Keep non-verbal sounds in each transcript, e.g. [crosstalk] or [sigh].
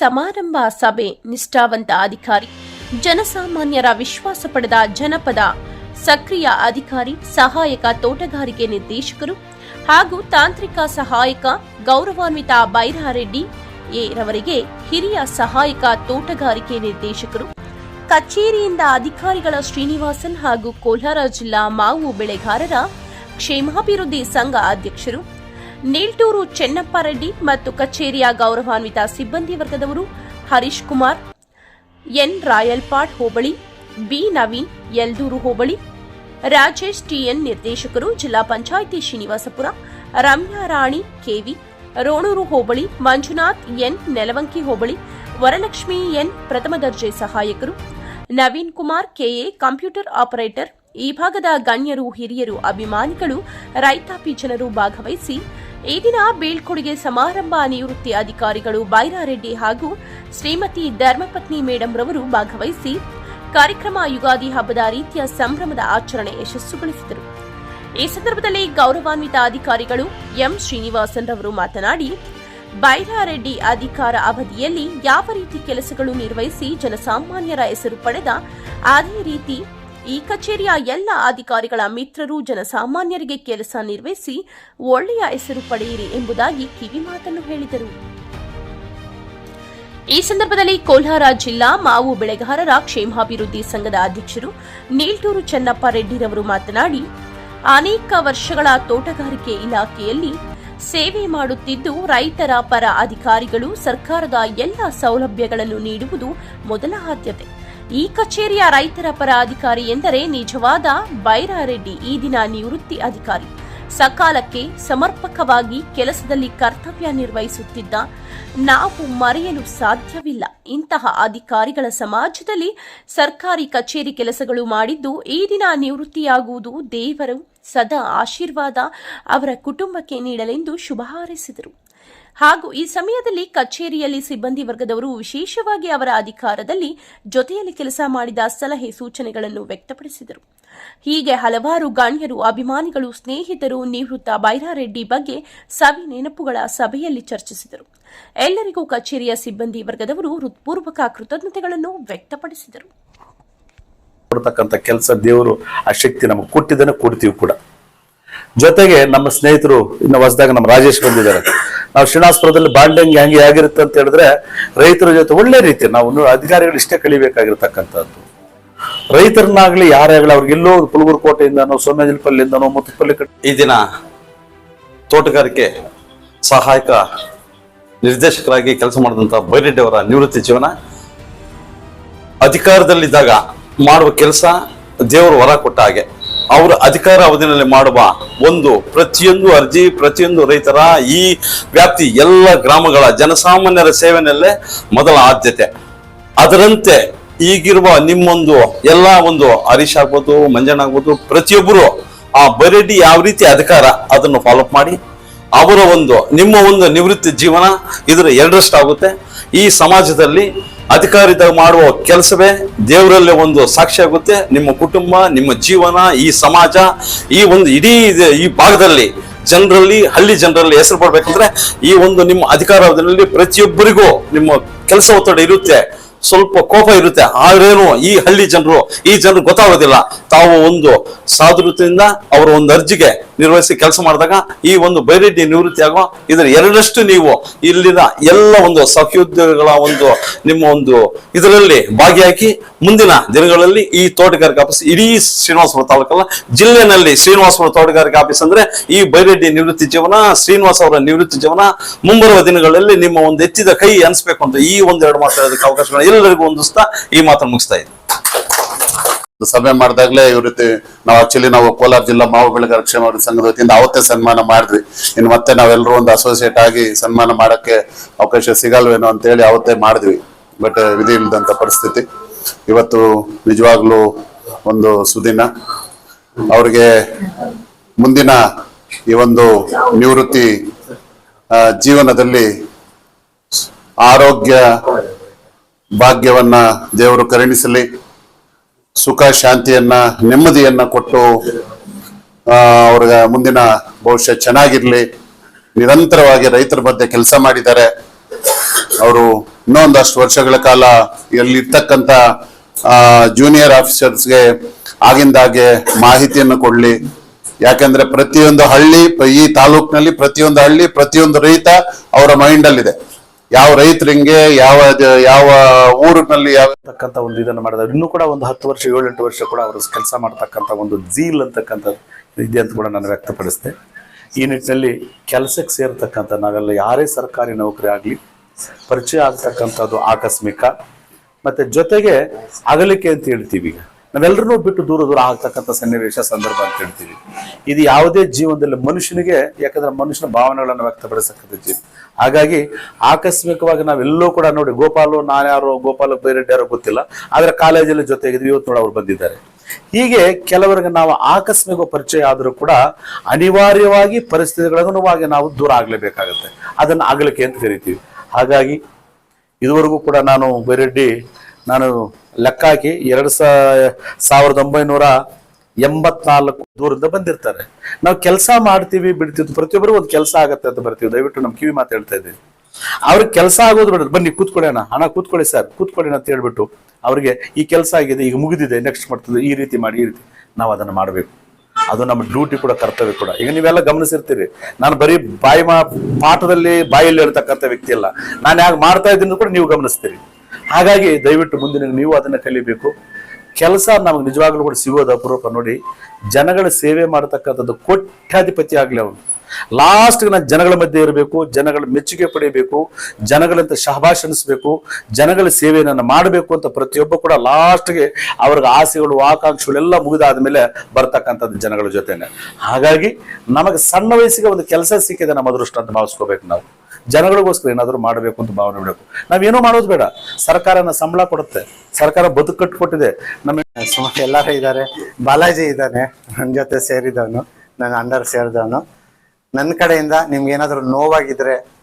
ಸಮಾರಂಭ ಸಭೆ ನಿಷ್ಠಾವಂತ ಅಧಿಕಾರಿ, ಜನಸಾಮಾನ್ಯರ ವಿಶ್ವಾಸ ಪಡೆದ ಜನಪದ ಸಕ್ರಿಯ ಅಧಿಕಾರಿ, ಸಹಾಯಕ ತೋಟಗಾರಿಕೆ ನಿರ್ದೇಶಕರು ಹಾಗೂ ತಾಂತ್ರಿಕ ಸಹಾಯಕ ಗೌರವಾನ್ವಿತ ಬೈರಾರೆಡ್ಡಿ ಎ ರವರಿಗೆ ಹಿರಿಯ ಸಹಾಯಕ ತೋಟಗಾರಿಕೆ ನಿರ್ದೇಶಕರು, ಕಚೇರಿಯಿಂದ ಅಧಿಕಾರಿಗಳ ಶ್ರೀನಿವಾಸನ್ ಹಾಗೂ ಕೋಲಾರ ಜಿಲ್ಲಾ ಮಾವು ಬೆಳೆಗಾರರ ಕ್ಷೇಮಾಭಿವೃದ್ಧಿ ಸಂಘ ಅಧ್ಯಕ್ಷರು ನೀಲ್ಟೂರು ಚೆನ್ನಪ್ಪ ರೆಡ್ಡಿ ಮತ್ತು ಕಚೇರಿಯ ಗೌರವಾನ್ವಿತ ಸಿಬ್ಬಂದಿ ವರ್ಗದವರು ಹರೀಶ್ ಕುಮಾರ್, ಎನ್ ರಾಯಲ್ಪಾಡ್ ಹೋಬಳಿ, ಬಿ ನವೀನ್ ಯಲ್ದೂರು ಹೋಬಳಿ, ರಾಜೇಶ್ ಟಿಎನ್ ನಿರ್ದೇಶಕರು ಜಿಲ್ಲಾ ಪಂಚಾಯಿತಿ ಶ್ರೀನಿವಾಸಪುರ, ರಮ್ಯಾ ರಾಣಿ ಕೆವಿ, ರೋಣೂರು ಹೋಬಳಿ, ಮಂಜುನಾಥ್ ಎನ್ ನೆಲವಂಕಿ ಹೋಬಳಿ, ವರಲಕ್ಷ್ಮಿ ಎನ್ ಪ್ರಥಮ ದರ್ಜೆ ಸಹಾಯಕರು, Naveen Kumar KA computer operator, ಈ ಭಾಗದ ಗಣ್ಯರು ಹಿರಿಯರು ಅಭಿಮಾನಿಗಳು, ರೈತಾಪಿ ಜನರು ಭಾಗವಹಿಸಿ ಈ ದಿನ ಬೀಳ್ಕೊಡುಗೆ ಸಮಾರಂಭ ನಿವೃತ್ತಿ ಅಧಿಕಾರಿಗಳು ಬೈರಾರೆಡ್ಡಿ ಹಾಗೂ ಶ್ರೀಮತಿ ಧರ್ಮಪತ್ನಿ ಮೇಡಂ ರವರು ಭಾಗವಹಿಸಿ ಕಾರ್ಯಕ್ರಮ ಯುಗಾದಿ ಹಬ್ಬದ ರೀತಿಯ ಸಂಭ್ರಮದ ಆಚರಣೆ ಯಶಸ್ಸುಗೊಳಿಸಿದರು. ಈ ಸಂದರ್ಭದಲ್ಲಿ ಗೌರವಾನ್ವಿತ ಅಧಿಕಾರಿಗಳು ಎಂ ಶ್ರೀನಿವಾಸನ್ ರವರು ಮಾತನಾಡಿ, ಬೈರಾರೆಡ್ಡಿ ಅಧಿಕಾರ ಅವಧಿಯಲ್ಲಿ ಯಾವ ರೀತಿ ಕೆಲಸಗಳು ನಿರ್ವಹಿಸಿ ಜನಸಾಮಾನ್ಯರ ಹೆಸರು ಪಡೆದ, ಅದೇ ರೀತಿ ಈ ಕಚೇರಿಯ ಎಲ್ಲ ಅಧಿಕಾರಿಗಳ ಮಿತ್ರರು ಜನಸಾಮಾನ್ಯರಿಗೆ ಕೆಲಸ ನಿರ್ವಹಿಸಿ ಒಳ್ಳೆಯ ಹೆಸರು ಪಡೆಯಿರಿ ಎಂಬುದಾಗಿ ಕಿವಿಮಾತನ್ನು ಹೇಳಿದರು. ಈ ಸಂದರ್ಭದಲ್ಲಿ ಕೋಲಾರ ಜಿಲ್ಲಾ ಮಾವು ಬೆಳೆಗಾರರ ಕ್ಷೇಮಾಭಿವೃದ್ಧಿ ಸಂಘದ ಅಧ್ಯಕ್ಷರು ನೀಲ್ಟೂರು ಚೆನ್ನಪ್ಪ ರೆಡ್ಡಿರವರು ಮಾತನಾಡಿ, ಅನೇಕ ವರ್ಷಗಳ ತೋಟಗಾರಿಕೆ ಇಲಾಖೆಯಲ್ಲಿ ಸೇವೆ ಮಾಡುತ್ತಿದ್ದು ರೈತರ ಪರ ಅಧಿಕಾರಿಗಳು ಸರ್ಕಾರದ ಎಲ್ಲ ಸೌಲಭ್ಯಗಳನ್ನು ನೀಡುವುದು ಮೊದಲ ಆದ್ಯತೆ. ಈ ಕಚೇರಿಯ ರೈತರ ಪರ ಅಧಿಕಾರಿ ಎಂದರೆ ನಿಜವಾದ ಬೈರಾರೆಡ್ಡಿ. ಈ ದಿನ ನಿವೃತ್ತಿ ಅಧಿಕಾರಿ. ಸಕಾಲಕ್ಕೆ ಸಮರ್ಪಕವಾಗಿ ಕೆಲಸದಲ್ಲಿ ಕರ್ತವ್ಯ ನಿರ್ವಹಿಸುತ್ತಿದ್ದ ನಾವು ಮರೆಯಲು ಸಾಧ್ಯವಿಲ್ಲ. ಇಂತಹ ಅಧಿಕಾರಿಗಳ ಸಮಾಜದಲ್ಲಿ ಸರ್ಕಾರಿ ಕಚೇರಿ ಕೆಲಸಗಳು ಮಾಡಿದ್ದು ಈ ದಿನ ನಿವೃತ್ತಿಯಾಗುವುದು ದೇವರು ಸದಾ ಆಶೀರ್ವಾದ ಅವರ ಕುಟುಂಬಕ್ಕೆ ನೀಡಲೆಂದು ಶುಭ ಹಾರೈಸಿದರು. ಹಾಗೂ ಈ ಸಮಯದಲ್ಲಿ ಕಚೇರಿಯಲ್ಲಿ ಸಿಬ್ಬಂದಿ ವರ್ಗದವರು ವಿಶೇಷವಾಗಿ ಅವರ ಅಧಿಕಾರದಲ್ಲಿ ಜೊತೆಯಲ್ಲಿ ಕೆಲಸ ಮಾಡಿದ ಸಲಹೆ ಸೂಚನೆಗಳನ್ನು ವ್ಯಕ್ತಪಡಿಸಿದರು. ಹೀಗೆ ಹಲವಾರು ಗಣ್ಯರು, ಅಭಿಮಾನಿಗಳು, ಸ್ನೇಹಿತರು ನಿವೃತ್ತ ಬೈರಾರೆಡ್ಡಿ ಬಗ್ಗೆ ಸವಿ ನೆನಪುಗಳ ಸಭೆಯಲ್ಲಿ ಚರ್ಚಿಸಿದರು. ಎಲ್ಲರಿಗೂ ಕಚೇರಿಯ ಸಿಬ್ಬಂದಿ ವರ್ಗದವರು ಹೃತ್ಪೂರ್ವಕ ಕೃತಜ್ಞತೆಗಳನ್ನು ವ್ಯಕ್ತಪಡಿಸಿದರು. ಕೊಡ್ತಕ್ಕಂಥ ಕೆಲಸ ದೇವರು ಆ ಶಕ್ತಿ ನಮಗೆ ಕೊಟ್ಟಿದ್ದನ್ನು ಕೊಡ್ತೀವಿ ಕೂಡ. ಜೊತೆಗೆ ನಮ್ಮ ಸ್ನೇಹಿತರು ಇನ್ನು ಹೊಸದಾಗ ನಮ್ಮ ರಾಜೇಶ್ ಬಂದಿದ್ದಾರೆ. ನಾವು ಶ್ರೀನಿವಾಸಪುರದಲ್ಲಿ ಬಾಂಡಿಂಗ್ ಹೆಂಗೆ ಆಗಿರುತ್ತೆ ಅಂತ ಹೇಳಿದ್ರೆ ರೈತರ ಜೊತೆ ಒಳ್ಳೆ ರೀತಿ ನಾವು ಅಧಿಕಾರಿಗಳು ಇಷ್ಟೇ ಕಲಿಬೇಕಾಗಿರ್ತಕ್ಕಂಥದ್ದು. ರೈತರನ್ನಾಗ್ಲಿ ಯಾರೇ ಆಗಲಿ ಅವ್ರಿಗೆಲ್ಲೋ ಪುಲಗುರ್ಕೋಟೆಯಿಂದನೋ ಸೋಮೇಜಲ್ಪಲ್ಲಿಂದನೋ ಮುತ್ತಪಲ್ಲಿ ಕಟ್ಟಿ ಈ ದಿನ ತೋಟಗಾರಿಕೆ ಸಹಾಯಕ ನಿರ್ದೇಶಕರಾಗಿ ಕೆಲಸ ಮಾಡಿದಂಥ ಬೈರೆಡ್ಡಿ ಅವರ ನಿವೃತ್ತಿ ಜೀವನ. ಅಧಿಕಾರದಲ್ಲಿದ್ದಾಗ ಮಾಡುವ ಕೆಲಸ ದೇವರು ವರ ಕೊಟ್ಟ ಹಾಗೆ. ಅವರ ಅಧಿಕಾರ ಅವಧಿನಲ್ಲಿ ಮಾಡುವ ಒಂದು ಪ್ರತಿಯೊಂದು ಅರ್ಜಿ, ಪ್ರತಿಯೊಂದು ರೈತರ ಈ ವ್ಯಾಪ್ತಿ ಎಲ್ಲ ಗ್ರಾಮಗಳ ಜನಸಾಮಾನ್ಯರ ಸೇವೆಯಲ್ಲೇ ಮೊದಲ ಆದ್ಯತೆ. ಅದರಂತೆ ಈಗಿರುವ ನಿಮ್ಮೊಂದು ಎಲ್ಲ ಒಂದು ಹರೀಶ್ ಆಗ್ಬೋದು, ಮಂಜಣ್ಣ ಆಗ್ಬೋದು, ಪ್ರತಿಯೊಬ್ಬರು ಆ ಬೈರೆಡ್ಡಿ ಯಾವ ರೀತಿ ಅಧಿಕಾರ ಅದನ್ನು ಫಾಲೋಅಪ್ ಮಾಡಿ. ಅವರ ಒಂದು, ನಿಮ್ಮ ಒಂದು ನಿವೃತ್ತಿ ಜೀವನ ಇದರ ಎರಡರಷ್ಟಾಗುತ್ತೆ. ಈ ಸಮಾಜದಲ್ಲಿ ಅಧಿಕಾರಿತ ಮಾಡುವ ಕೆಲಸವೇ ದೇವರಲ್ಲೇ ಒಂದು ಸಾಕ್ಷಿ ಆಗುತ್ತೆ. ನಿಮ್ಮ ಕುಟುಂಬ, ನಿಮ್ಮ ಜೀವನ, ಈ ಸಮಾಜ, ಈ ಒಂದು ಇಡೀ ಈ ಭಾಗದಲ್ಲಿ ಜನರಲ್ಲಿ, ಹಳ್ಳಿ ಜನರಲ್ಲಿ ಹೆಸರು ಪಡ್ಬೇಕಂದ್ರೆ ಈ ಒಂದು ನಿಮ್ಮ ಅಧಿಕಾರದಲ್ಲಿ ಪ್ರತಿಯೊಬ್ಬರಿಗೂ ನಿಮ್ಮ ಕೆಲಸ ಒತ್ತಡ ಇರುತ್ತೆ. ಸ್ವಲ್ಪ ಕೋಪ ಇರುತ್ತೆ. ಆದ್ರೇನು ಈ ಹಳ್ಳಿ ಜನರು, ಈ ಜನರು ಗೊತ್ತಾಗೋದಿಲ್ಲ. ತಾವು ಒಂದು ಸಾಧುರತೆಯಿಂದ ಅವರ ಒಂದು ಅರ್ಜಿಗೆ ನಿರ್ವಹಿಸಿ ಕೆಲಸ ಮಾಡಿದಾಗ ಈ ಒಂದು ಬೈರೆಡ್ಡಿ ನಿವೃತ್ತಿ ಆಗುವ ಇದರ ಎರಡಷ್ಟು ನೀವು ಇಲ್ಲಿನ ಎಲ್ಲ ಒಂದು ಸಹೋದ್ಯೋಗಿಗಳ ಒಂದು ನಿಮ್ಮ ಒಂದು ಇದರಲ್ಲಿ ಭಾಗಿಯಾಗಿ ಮುಂದಿನ ದಿನಗಳಲ್ಲಿ ಈ ತೋಟಗಾರಿಕೆ ಆಫೀಸ್ ಇಡೀ ಶ್ರೀನಿವಾಸಪುರ ತಾಲೂಕಲ್ಲ ಜಿಲ್ಲೆನಲ್ಲಿ ಶ್ರೀನಿವಾಸಪುರ ತೋಟಗಾರಿಕೆ ಆಫೀಸ್ ಅಂದ್ರೆ ಈ ಬೈರೆಡ್ಡಿ ನಿವೃತ್ತಿ ಜೀವನ, ಶ್ರೀನಿವಾಸ ಅವರ ನಿವೃತ್ತಿ ಜೀವನ ಮುಂಬರುವ ದಿನಗಳಲ್ಲಿ ನಿಮ್ಮ ಒಂದು ಎತ್ತಿದ ಕೈ ಅನಿಸ್ಬೇಕು ಅಂತ ಈ ಒಂದೆರಡು ಮಾತಾಡೋದಕ್ಕೆ ಅವಕಾಶಗಳು ಎಲ್ಲರಿಗೂ ಒಂದಿಸ್ತಾ ಈ ಮಾತನ್ನು ಮುಗಿಸ್ತಾ ಇದ್ದೀನಿ. ಸಭೆ ಮಾಡಿದಾಗಲೇ ಇವ್ರ ರೀತಿ ನಾವು ಆಕ್ಚುಲಿ ನಾವು ಕೋಲಾರ ಜಿಲ್ಲಾ ಮಾವು ಬೆಳೆಗಾರ ಕ್ಷೇಮ ಸಂಘದ ವತಿಯಿಂದ ಅವತ್ತೇ ಸನ್ಮಾನ ಮಾಡಿದ್ವಿ. ಇನ್ನು ಮತ್ತೆ ನಾವೆಲ್ಲರೂ ಒಂದು ಅಸೋಸಿಯೇಟ್ ಆಗಿ ಸನ್ಮಾನ ಮಾಡಕ್ಕೆ ಅವಕಾಶ ಸಿಗಲ್ವೇನೋ ಅಂತ ಹೇಳಿ ಅವತ್ತೇ ಮಾಡಿದ್ವಿ. ಬಟ್ ವಿಧಿ ಇಲ್ಲದಂತ ಪರಿಸ್ಥಿತಿ. ಇವತ್ತು ನಿಜವಾಗ್ಲೂ ಒಂದು ಸುದಿನ. ಅವ್ರಿಗೆ ಮುಂದಿನ ಈ ಒಂದು ನಿವೃತ್ತಿ ಜೀವನದಲ್ಲಿ ಆರೋಗ್ಯ, ಭಾಗ್ಯವನ್ನ ದೇವರು ಕರುಣಿಸಲಿ. ಸುಖ, ಶಾಂತಿಯನ್ನ, ನೆಮ್ಮದಿಯನ್ನ ಕೊಟ್ಟು ಅವ್ರಿಗೆ ಮುಂದಿನ ಭವಿಷ್ಯ ಚೆನ್ನಾಗಿರ್ಲಿ. ನಿರಂತರವಾಗಿ ರೈತರ ಮಧ್ಯೆ ಕೆಲಸ ಮಾಡಿದ್ದಾರೆ. ಅವರು ಇನ್ನೊಂದಷ್ಟು ವರ್ಷಗಳ ಕಾಲ ಇಲ್ಲಿರ್ತಕ್ಕಂಥ ಜೂನಿಯರ್ ಆಫೀಸರ್ಸ್ಗೆ ಆಗಿಂದಾಗೆ ಮಾಹಿತಿಯನ್ನು ಕೊಡ್ಲಿ. ಯಾಕಂದ್ರೆ ಪ್ರತಿಯೊಂದು ಹಳ್ಳಿ, ಈ ತಾಲೂಕಿನಲ್ಲಿ ಪ್ರತಿಯೊಂದು ಹಳ್ಳಿ, ಪ್ರತಿಯೊಂದು ರೈತ ಅವರ ಮೈಂಡ್ ಅಲ್ಲಿದೆ. ಯಾವ ರೈತರಿಗೆ, ಯಾವ ಯಾವ ಊರಿನಲ್ಲಿ ಯಾವ ತಕ್ಕಂತ ಒಂದು ಇದನ್ನು ಮಾಡಿದಾರೆ. ಇನ್ನು ಕೂಡ ಒಂದು ಹತ್ತು ವರ್ಷ, ಏಳೆಂಟು ವರ್ಷ ಕೂಡ ಅವರು ಕೆಲಸ ಮಾಡ್ತಕ್ಕಂಥ ಒಂದು ಜೀಲ್ ಅಂತಕ್ಕಂಥದ್ದು ಇದೆ ಅಂತ ಕೂಡ ನಾನು ವ್ಯಕ್ತಪಡಿಸಿದೆ ಈ ನಿಟ್ಟಿನಲ್ಲಿ ಕೆಲಸಕ್ಕೆ ಸೇರ್ತಕ್ಕಂಥ ನಾವೆಲ್ಲ ಯಾರೇ ಸರ್ಕಾರಿ ನೌಕರಿ ಆಗಲಿ, ಪರಿಚಯ ಆಗ್ತಕ್ಕಂಥದ್ದು ಆಕಸ್ಮಿಕ. ಮತ್ತೆ ಜೊತೆಗೆ ಅಗಲಿಕೆ ಅಂತ ಹೇಳ್ತೀವಿ ಈಗ. ನಾವೆಲ್ಲರೂ ಬಿಟ್ಟು ದೂರ ದೂರ ಆಗ್ತಕ್ಕಂಥ ಸನ್ನಿವೇಶ ಸಂದರ್ಭ ಅಂತ ಹೇಳ್ತೀವಿ. ಇದು ಯಾವುದೇ ಜೀವನದಲ್ಲಿ ಮನುಷ್ಯನಿಗೆ, ಯಾಕಂದ್ರೆ ಮನುಷ್ಯನ ಭಾವನೆಗಳನ್ನು ವ್ಯಕ್ತಪಡಿಸತಕ್ಕಂಥ ಜೀವಿ. ಹಾಗಾಗಿ ಆಕಸ್ಮಿಕವಾಗಿ ನಾವೆಲ್ಲೂ ಕೂಡ ನೋಡಿ, ಗೋಪಾಲು, ನಾನ್ಯಾರೋ, ಗೋಪಾಲು ಬೇರೆ ಯಾರೋ ಗೊತ್ತಿಲ್ಲ, ಆದರೆ ಕಾಲೇಜಲ್ಲಿ ಜೊತೆಗಿದ್ವಿ ಇವತ್ತು ನೋಡಿ ಅವ್ರು ಬಂದಿದ್ದಾರೆ. ಹೀಗೆ ಕೆಲವರಿಗೆ ನಾವು ಆಕಸ್ಮಿಕ ಪರಿಚಯ ಆದರೂ ಕೂಡ ಅನಿವಾರ್ಯವಾಗಿ ಪರಿಸ್ಥಿತಿಗಳಿಗನುವಾಗಿ ನಾವು ದೂರ ಆಗಲೇಬೇಕಾಗುತ್ತೆ. ಅದನ್ನು ಆಗಲಿಕ್ಕೆ ಅಂತ ಕರಿತೀವಿ. ಹಾಗಾಗಿ ಇದುವರೆಗೂ ಕೂಡ ನಾನು ಬೈರೆಡ್ಡಿ, ನಾನು ಲೆಕ್ಕ ಹಾಕಿ ಎರಡು ಸಾವಿರದ ಒಂಬೈನೂರ ಎಂಬತ್ನಾಲ್ಕು ದೂರದಿಂದ ಬಂದಿರ್ತಾರೆ. ನಾವು ಕೆಲಸ ಮಾಡ್ತೀವಿ, ಬಿಡ್ತೀವಿ ಪ್ರತಿಯೊಬ್ಬರು ಒಂದು ಕೆಲಸ ಆಗತ್ತೆ ಅಂತ ಬರ್ತೀವಿ. ದಯವಿಟ್ಟು ನಮ್ಮ ಕಿವಿ ಮಾತು ಹೇಳ್ತಾ ಇದ್ದೀವಿ. ಅವ್ರಿಗೆ ಕೆಲಸ ಆಗೋದು ಬಿಡೋದು. ಬನ್ನಿ, ಕೂತ್ಕೊಳ್ಳಿ ಅಣ್ಣ. ಹಣ ಕೂತ್ಕೊಳ್ಳಿ ಸರ್. ಕೂತ್ಕೊಳ್ಳಿ ಅಂತ ಹೇಳ್ಬಿಟ್ಟು ಅವ್ರಿಗೆ ಈ ಕೆಲಸ ಆಗಿದೆ, ಈಗ ಮುಗಿದಿದೆ ನೆಕ್ಸ್ಟ್ ಮಾಡ್ತದೆ ಈ ರೀತಿ ಮಾಡಿ, ಈ ರೀತಿ. ನಾವು ಅದನ್ನು ಮಾಡಬೇಕು. ಅದು ನಮ್ಮ ಡ್ಯೂಟಿ ಕೂಡ, ಕರ್ತವ್ಯ ಕೂಡ. ಈಗ ನೀವೆಲ್ಲ ಗಮನಿಸಿರ್ತೀರಿ. ನಾನು ಬರೀ ಬಾಯಿ ಮಾ, ಪಾಠದಲ್ಲಿ ಬಾಯಲ್ಲಿ ಹೇಳ್ತಕ್ಕಂಥ ವ್ಯಕ್ತಿ ಅಲ್ಲ. ನಾನು ಯಾಕೆ ಮಾಡ್ತಾ ಇದ್ದೀನಿ ಕೂಡ ನೀವು ಗಮನಿಸ್ತೀರಿ. ಹಾಗಾಗಿ ದಯವಿಟ್ಟು ಮುಂದಿನ ನೀವು ಅದನ್ನ ಕಲಿಬೇಕು. ಕೆಲಸ ನಮಗೆ ನಿಜವಾಗ್ಲೂ ಕೂಡ ಸಿಗೋದು ಅಪರೂಪ ನೋಡಿ. ಜನಗಳ ಸೇವೆ ಮಾಡತಕ್ಕಂಥದ್ದು ಕೋಟ್ಯಾಧಿಪತಿ ಆಗಲಿ ಅವನು. ಲಾಸ್ಟ್ಗೆ ನಾನು ಜನಗಳ ಮಧ್ಯೆ ಇರಬೇಕು, ಜನಗಳ ಮೆಚ್ಚುಗೆ ಪಡೆಯಬೇಕು, ಜನಗಳಂತ ಶಹಬಾಷ್ ಜನಗಳ ಸೇವೆಯನ್ನು ಮಾಡಬೇಕು ಅಂತ ಪ್ರತಿಯೊಬ್ಬ ಕೂಡ ಲಾಸ್ಟ್ಗೆ ಅವ್ರಿಗೆ ಆಸೆಗಳು, ಆಕಾಂಕ್ಷೆಗಳೆಲ್ಲ ಮುಗಿದಾದ್ಮೇಲೆ ಬರ್ತಕ್ಕಂಥದ್ದು ಜನಗಳ ಜೊತೆನೆ. ಹಾಗಾಗಿ ನಮಗೆ ಸಣ್ಣ ವಯಸ್ಸಿಗೆ ಒಂದು ಕೆಲಸ ಸಿಕ್ಕಿದೆ ನಮ್ಮ ಅದೃಷ್ಟ ಅಂತ ಭಾವಿಸ್ಕೋಬೇಕು ನಾವು. ಜನಗಳಿಗೋಸ್ಕರ ಏನಾದರೂ ಮಾಡಬೇಕು ಅಂತ ಭಾವನೆ ಬಿಡಬೇಕು. ನಾವೇನೋ ಮಾಡೋದು ಬೇಡ. ಸರ್ಕಾರನ ಸಂಬಳ ಕೊಡುತ್ತೆ. ಸರ್ಕಾರ ಬದುಕು ಕಟ್ಟಿಕೊಟ್ಟಿದೆ ನಮ್ಮ ಸುಮಾರು ಎಲ್ಲರೂ ಇದ್ದಾರೆ. ಬಾಲಾಜಿ ಇದ್ದಾನೆ. ನನ್ನ ಜೊತೆ ಸೇರಿದವನು. ನನ್ನ ಅಂಡರ್ ಸೇರಿದವನು. ನನ್ನ ಕಡೆಯಿಂದ ನಿಮ್ಗೆ ಏನಾದರೂ ನೋವಾಗಿದ್ರೆ,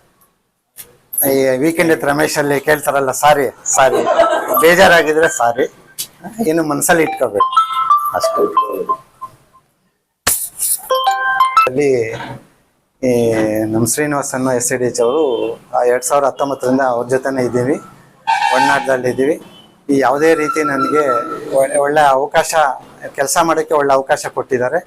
ಈ ವೀಕೆಂಡ್ ವಿತ್ ರಮೇಶಲ್ಲಿ ಕೇಳ್ತಾರಲ್ಲ, ಸಾರಿ ಸಾರಿ. ಬೇಜಾರಾಗಿದ್ರೆ ಸಾರಿ. ಏನು ಮನಸ್ಸಲ್ಲಿ ಇಟ್ಕೋಬೇಕು. ಅಷ್ಟು. ಅಲ್ಲಿ ಈ ನಮ್ಮ ಶ್ರೀನಿವಾಸ್ ಅನ್ನೋ ಎಸ್ ಡಿ ಎಚ್ ಅವರು ಎರಡು ಸಾವಿರದ ಹತ್ತೊಂಬತ್ತರಿಂದ ಅವ್ರ ಜೊತೆನೇ ಇದ್ದೀವಿ. ಒಳನಾಡ್ದಲ್ಲಿ ಇದ್ದೀವಿ. ಈ ಯಾವುದೇ ರೀತಿ ನನಗೆ ಒಳ್ಳೆ- ಒಳ್ಳೆ ಅವಕಾಶ, ಕೆಲಸ ಮಾಡೋಕ್ಕೆ ಒಳ್ಳೆ ಅವಕಾಶ ಕೊಟ್ಟಿದ್ದಾರೆ.